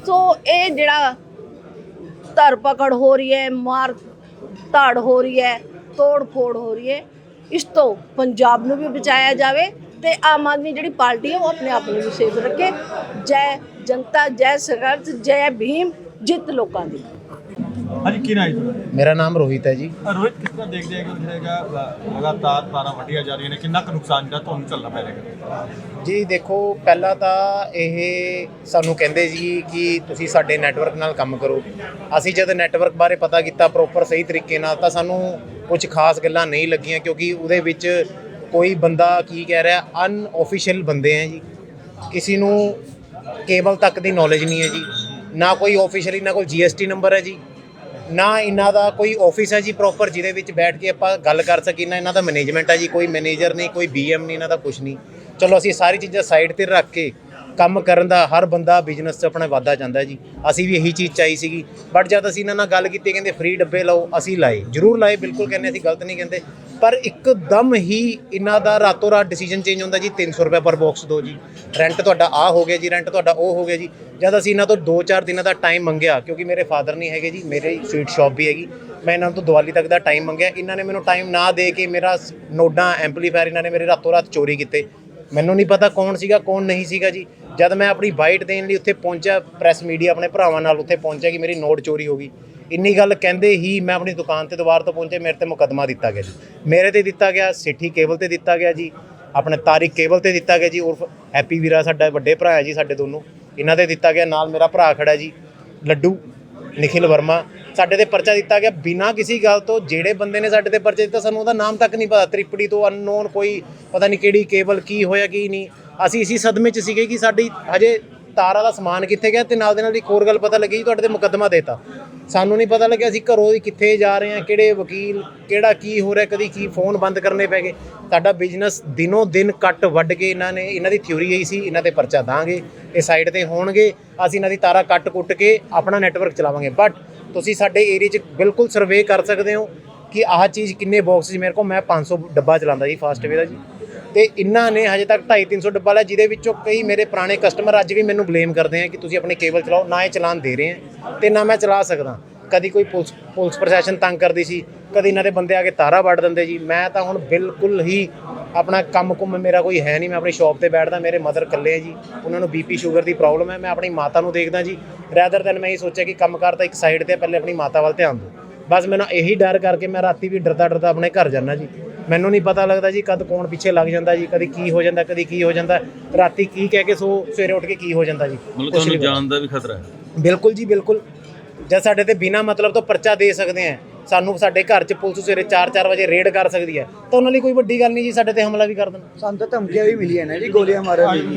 ਸੋ ਇਹ ਜਿਹੜਾ ਧਰ ਪਕੜ ਹੋ ਰਹੀ ਹੈ, ਮਾਰ ਧਾੜ ਹੋ ਰਹੀ ਹੈ, ਤੋੜ ਫੋੜ ਹੋ ਰਹੀ ਹੈ, ਇਸ ਤੋਂ ਪੰਜਾਬ ਨੂੰ ਵੀ ਬਚਾਇਆ ਜਾਵੇ ਤੇ ਆਮ ਆਦਮੀ ਜਿਹੜੀ ਪਾਰਟੀ ਹੈ ਉਹ ਆਪਣੇ ਆਪ ਨੂੰ ਵੀ ਸੇਫ ਰੱਖੇ। ਜੈ ਜਨਤਾ, ਜੈ ਸੰਘਰਸ਼ ਜੈ ਭੀਮ, ਜਿੱਤ ਲੋਕਾਂ ਦੀ। ਹਾਂਜੀ ਕੀ ਨਾਮ ਹੈ ਮੇਰਾ ਨਾਮ ਰੋਹਿਤ ਹੈ ਜੀ। ਤੁਹਾਡਾ ਰੋਹਿਤ ਕਿਸ ਤਰ੍ਹਾਂ ਦੇਖਦੇ ਹੈਗੇ ਕਿ ਹੈਗਾ ਲਗਾਤਾਰ ਤਾਰਾਂ ਵੱਢੀਆਂ ਜਾ ਰਹੀਆਂ ਨੇ ਕਿੰਨਾ ਕੁ ਨੁਕਸਾਨ ਜਿਹੜਾ ਤੁਹਾਨੂੰ ਝੱਲਣਾ ਪੈ ਰਿਹਾ ਜੀ ਦੇਖੋ ਪਹਿਲਾਂ ਤਾਂ ਇਹ ਸਾਨੂੰ ਕਹਿੰਦੇ ਜੀ ਕਿ ਤੁਸੀਂ ਸਾਡੇ ਨੈਟਵਰਕ ਨਾਲ ਕੰਮ ਕਰੋ। ਅਸੀਂ ਜਦ ਨੈਟਵਰਕ ਬਾਰੇ ਪਤਾ ਕੀਤਾ ਪ੍ਰੋਪਰ ਸਹੀ ਤਰੀਕੇ ਨਾਲ ਤਾਂ ਸਾਨੂੰ ਕੁਝ ਖਾਸ ਗੱਲਾਂ ਨਹੀਂ ਲੱਗੀਆਂ ਕਿਉਂਕਿ ਉਹਦੇ ਵਿੱਚ ਕੋਈ ਬੰਦਾ ਕੀ ਕਹਿ ਰਿਹਾ ਅਨਆਫੀਸ਼ੀਅਲ ਬੰਦੇ ਆ ਜੀ। ਕਿਸੇ ਨੂੰ ਕੇਬਲ ਤੱਕ ਦੀ ਨੌਲੇਜ ਨਹੀਂ ਹੈ ਜੀ। ਨਾ ਕੋਈ ਆਫੀਸ਼ੀਅਲੀ ਨਾ ਕੋਈ ਜੀਐਸਟੀ ਨੰਬਰ ਹੈ ਜੀ। ਨਾ ਇਹਨਾਂ ਦਾ ਕੋਈ ਆਫਿਸ ਹੈ ਜੀ ਪ੍ਰੋਪਰ ਜਿਹਦੇ ਵਿੱਚ ਬੈਠ ਕੇ ਆਪਾਂ ਗੱਲ ਕਰ ਸਕੀਏ, ਨਾ ਇਹਨਾਂ ਦਾ ਮੈਨੇਜਮੈਂਟ ਹੈ ਜੀ, ਕੋਈ ਮੈਨੇਜਰ ਨਹੀਂ, ਕੋਈ ਬੀਐਮ ਨਹੀਂ, ਇਹਨਾਂ ਦਾ ਕੁਝ ਨਹੀਂ। ਚਲੋ ਅਸੀਂ ਸਾਰੀ ਚੀਜ਼ਾਂ ਸਾਈਡ ਤੇ ਰੱਖ ਕੇ ਕੰਮ ਕਰਨ ਦਾ ਹਰ ਬੰਦਾ ਬਿਜ਼ਨਸ 'ਚ ਆਪਣਾ ਵਾਧਾ ਜਾਂਦਾ ਜੀ। ਅਸੀਂ ਵੀ ਇਹੀ ਚੀਜ਼ ਚਾਹੀ ਸੀਗੀ। ਬਟ ਜਦ ਅਸੀਂ ਇਹਨਾਂ ਨਾਲ ਗੱਲ ਕੀਤੀ, ਕਹਿੰਦੇ ਫ੍ਰੀ ਡੱਬੇ ਲਓ, ਅਸੀਂ ਲਾਏ। ਜ਼ਰੂਰ ਲਾਏ, ਬਿਲਕੁਲ ਕਹਿੰਦੇ ਅਸੀਂ ਗਲਤ ਨਹੀਂ ਕਹਿੰਦੇ। ਪਰ ਇੱਕਦਮ ਹੀ ਇਹਨਾਂ ਦਾ ਰਾਤੋਂ ਰਾਤ ਡਿਸੀਜਨ ਚੇਂਜ ਹੁੰਦਾ ਜੀ 300 ਰੁਪਏ ਪਰ ਬਾਕਸ ਦਿਓ ਜੀ। ਰੈਂਟ ਤੁਹਾਡਾ ਆ ਹੋ ਗਿਆ ਜੀ ਰੈਂਟ ਤੁਹਾਡਾ ਉਹ ਹੋ ਗਿਆ ਜੀ। ਜਦ ਅਸੀਂ ਇਹਨਾਂ ਤੋਂ 2-4 ਦਿਨਾਂ ਦਾ ਟਾਈਮ ਮੰਗਿਆ, ਕਿਉਂਕਿ ਮੇਰੇ ਫਾਦਰ ਨਹੀਂ ਹੈਗੇ ਜੀ, ਮੇਰੇ ਸਵੀਟ ਸ਼ਾਪ ਵੀ ਹੈਗੀ। ਮੈਂ ਇਹਨਾਂ ਤੋਂ ਦੀਵਾਲੀ ਤੱਕ ਦਾ ਟਾਈਮ ਮੰਗਿਆ। ਇਹਨਾਂ ਨੇ ਮੈਨੂੰ ਟਾਈਮ ਨਾ ਦੇ ਕੇ ਮੇਰਾ ਸ- ਨੋਡਾਂ ਐਂਪਲੀਫਾਇਰ ਇਹਨਾਂ ਨੇ ਮੇਰੇ ਰਾਤੋਂ ਰਾਤ ਚੋਰੀ ਕੀਤੇ। ਮੈਨੂੰ ਨਹੀਂ ਪਤਾ ਕੌਣ ਸੀਗਾ, ਕੌਣ ਨਹੀਂ ਸੀਗਾ ਜੀ। ਜਦ ਮੈਂ ਆਪਣੀ ਬਾਈਟ ਦੇਣ ਲਈ ਉੱਥੇ ਪਹੁੰਚਿਆ ਪ੍ਰੈਸ ਮੀਡੀਆ ਆਪਣੇ ਭਰਾਵਾਂ ਨਾਲ ਉੱਥੇ ਪਹੁੰਚਿਆ ਕਿ ਮੇਰੀ ਨੋਟ ਚੋਰੀ ਹੋ ਗਈ। ਇੰਨੀ ਗੱਲ ਕਹਿੰਦੇ ਹੀ ਮੈਂ ਆਪਣੀ ਦੁਕਾਨ ਤੇ ਦੁਬਾਰ ਤੋਂ ਪਹੁੰਚੇ ਮੇਰੇ ਤੇ ਮੁਕੱਦਮਾ ਦਿੱਤਾ ਗਿਆ ਜੀ। ਮੇਰੇ ਤੇ ਦਿੱਤਾ ਗਿਆ, ਸਿੱਠੀ ਕੇਬਲ ਤੇ ਦਿੱਤਾ ਗਿਆ ਜੀ, ਆਪਣੇ ਤਾਰਿਕ ਕੇਬਲ ਤੇ ਦਿੱਤਾ ਗਿਆ ਜੀ, ਉਰਫ ਹੈਪੀ ਵੀਰਾ ਸਾਡਾ ਵੱਡੇ ਭਰਾ ਹੈ ਜੀ, ਸਾਡੇ ਦੋਨੋਂ। ਇਹਨਾਂ ਤੇ ਦਿੱਤਾ ਗਿਆ, ਨਾਲ ਮੇਰਾ ਭਰਾ ਖੜਾ ਜੀ, ਲੱਡੂ। ਨikhil ਵਰਮਾ ਸਾਡੇ ਤੇ ਪਰਚਾ ਦਿੱਤਾ ਗਿਆ ਬਿਨਾਂ ਕਿਸੇ ਗੱਲ ਤੋਂ। ਜਿਹੜੇ ਬੰਦੇ ਨੇ ਸਾਡੇ ਤੇ ਪਰਚਾ ਦਿੱਤਾ, ਸਾਨੂੰ ਉਹਦਾ ਨਾਮ ਤੱਕ ਨਹੀਂ ਪਤਾ। ਤ੍ਰਿਪੜੀ ਤੋਂ ਅਨਨੋਨ ਕੋਈ, ਪਤਾ ਨਹੀਂ ਕਿਹੜੀ ਕੇਬਲ ਕੀ ਹੋਇਆ, ਕੀ ਨਹੀਂ। ਅਸੀਂ ਇਸੀ ਸਦਮੇ 'ਚ ਸੀਗੇ ਕਿ ਸਾਡੀ ਹਜੇ ਤਾਰਾਂ ਦਾ ਸਮਾਨ ਕਿੱਥੇ ਗਿਆ ਤੇ ਨਾਲ ਦੇ ਨਾਲ ਇੱਕ ਹੋਰ ਗੱਲ ਪਤਾ ਲੱਗੀ ਜੀ, ਤੁਹਾਡੇ ਤੇ ਮੁਕੱਦਮਾ ਦੇਤਾ। ਸਾਨੂੰ ਨਹੀਂ ਪਤਾ ਲੱਗਿਆ ਅਸੀਂ ਘਰੋਂ ਦੀ ਕਿੱਥੇ ਜਾ ਰਹੇ ਹਾਂ, ਕਿਹੜੇ ਵਕੀਲ, ਕਿਹੜਾ ਕੀ ਹੋ ਰਿਹਾ, ਕਦੀ ਕੀ ਫੋਨ ਬੰਦ ਕਰਨੇ ਪੈ ਗਏ। ਸਾਡਾ ਬਿਜ਼ਨਸ ਦਿਨੋਂ ਦਿਨ ਕੱਟ ਵੱਢ ਕੇ ਇਹਨਾਂ ਨੇ, ਇਹਨਾਂ ਦੀ ਥਿਊਰੀ ਇਹੀ ਸੀ, ਇਹਨਾਂ ਤੇ ਪਰਚਾ ਦਾਂਗੇ, ਇਹ ਸਾਈਡ ਤੇ ਹੋਣਗੇ, ਅਸੀਂ ਇਹਨਾਂ ਦੀ ਤਾਰਾਂ ਕੱਟ ਕੁੱਟ ਕੇ ਆਪਣਾ ਨੈਟਵਰਕ ਚਲਾਵਾਂਗੇ। ਬਟ ਤੁਸੀਂ ਸਾਡੇ ਏਰੀਆ 'ਚ ਬਿਲਕੁਲ ਸਰਵੇ ਕਰ ਸਕਦੇ ਹੋ ਕਿ ਆਹ ਚੀਜ਼ ਕਿੰਨੇ ਬਾਕਸ ਮੇਰੇ ਕੋਲ, ਮੈਂ 500 ਡੱਬਾ ਚਲਾਉਂਦਾ ਜੀ ਫਾਸਟਵੇ ਦਾ ਜੀ। ਤੇ ਇਹਨਾਂ ਨੇ ਹਜੇ ਤੱਕ 2.5 300 ਡੱਬਾ ਲਿਆ, ਜਿਹਦੇ ਵਿੱਚੋਂ ਕਈ ਮੇਰੇ ਪੁਰਾਣੇ ਕਸਟਮਰ ਅੱਜ ਵੀ ਮੈਨੂੰ ਬਲੇਮ ਕਰਦੇ ਆ ਕਿ ਤੁਸੀਂ ਆਪਣੇ ਕੇਬਲ ਚਲਾਓ। ਨਾ ਇਹ ਚਲਾਨ ਦੇ ਰਹੇ ਆ ਤੇ ਨਾ ਮੈਂ ਚਲਾ ਸਕਦਾ। ਕਦੀ ਕੋਈ ਪੁਲਿਸ ਪੁਲਿਸ ਪ੍ਰਸ਼ਾਸਨ ਤੰਗ ਕਰਦੀ ਸੀ, ਕਦੀ ਇਹਨਾਂ ਦੇ ਬੰਦੇ ਆ ਕੇ ਤਾਰਾ ਵੱਢ ਦਿੰਦੇ ਜੀ। ਮੈਂ ਤਾਂ ਹੁਣ ਬਿਲਕੁਲ ਹੀ ਆਪਣਾ ਕੰਮ ਕੁੰਮ ਮੇਰਾ ਕੋਈ ਹੈ ਨਹੀਂ, ਮੈਂ ਆਪਣੀ ਸ਼ਾਪ ਤੇ ਬੈਠਦਾ, ਮੇਰੇ ਮਦਰ ਇਕੱਲੇ ਆ ਜੀ। ਉਹਨਾਂ ਨੂੰ ਬੀਪੀ ਸ਼ੂਗਰ ਦੀ ਪ੍ਰੋਬਲਮ ਹੈ, ਮੈਂ ਆਪਣੀ ਮਾਤਾ ਨੂੰ ਦੇਖਦਾ ਜੀ। ਰੈਦਰ ਦੈਨ ਮੈਂ ਇਹ ਸੋਚਿਆ ਕਿ ਕੰਮ ਕਾਰ ਤਾਂ ਇੱਕ ਸਾਈਡ ਤੇ ਪਹਿਲੇ ਆਪਣੀ ਮਾਤਾ ਵੱਲ ਧਿਆਨ ਦਿਓ। ਬਸ ਮੈਨੂੰ ਇਹੀ ਡਰ ਕਰਕੇ ਮੈਂ ਰਾਤੀ ਵੀ ਡਰਦਾ ਡਰਦਾ ਆਪਣੇ ਘਰ ਜਾਂਦਾ ਜੀ। ਮੈਨੂੰ ਨਹੀਂ ਪਤਾ ਲੱਗਦਾ ਜੀ ਕਦ ਕੌਣ ਪਿੱਛੇ ਲੱਗ ਜਾਂਦਾ ਜੀ ਕਦੀ ਕੀ ਹੋ ਜਾਂਦਾ ਕਦੀ ਕੀ ਹੋ ਜਾਂਦਾ ਰਾਤੀ ਕੀ ਕਹਿ ਕੇ ਸੋ ਸਵੇਰੇ ਉੱਠ ਕੇ ਕੀ ਹੋ ਜਾਂਦਾ ਜੀ। ਮਤਲਬ ਕੁਛ ਤੁਹਾਨੂੰ ਨਹੀਂ। ਜਾਨ ਦਾ ਵੀ ਖਤਰਾ ਹੈ? ਬਿਲਕੁਲ ਜੀ ਬਿਲਕੁਲ। ਜਦ ਸਾਡੇ ਤੇ ਬਿਨਾ ਮਤਲਬ ਤੋਂ ਪਰਚਾ ਦੇ ਸਕਦੇ ਆ ਸਾਨੂੰ ਸਾਡੇ ਘਰ 'ਚ ਪੁਲਿਸ ਸਵੇਰੇ 4-4 ਵਜੇ ਰੇਡ ਕਰ ਸਕਦੀ ਹੈ ਤਾਂ ਉਹਨਾਂ ਲਈ ਕੋਈ ਵੱਡੀ ਗੱਲ ਨਹੀਂ ਜੀ ਸਾਡੇ ਤੇ ਹਮਲਾ ਵੀ ਕਰ ਦੇਣ। ਸਾਨੂੰ ਤਾਂ ਧਮਕੀਆਂ ਵੀ ਮਿਲੀਆਂ ਨੇ ਜੀ ਗੋਲੀਆਂ ਮਾਰਨ ਦੀ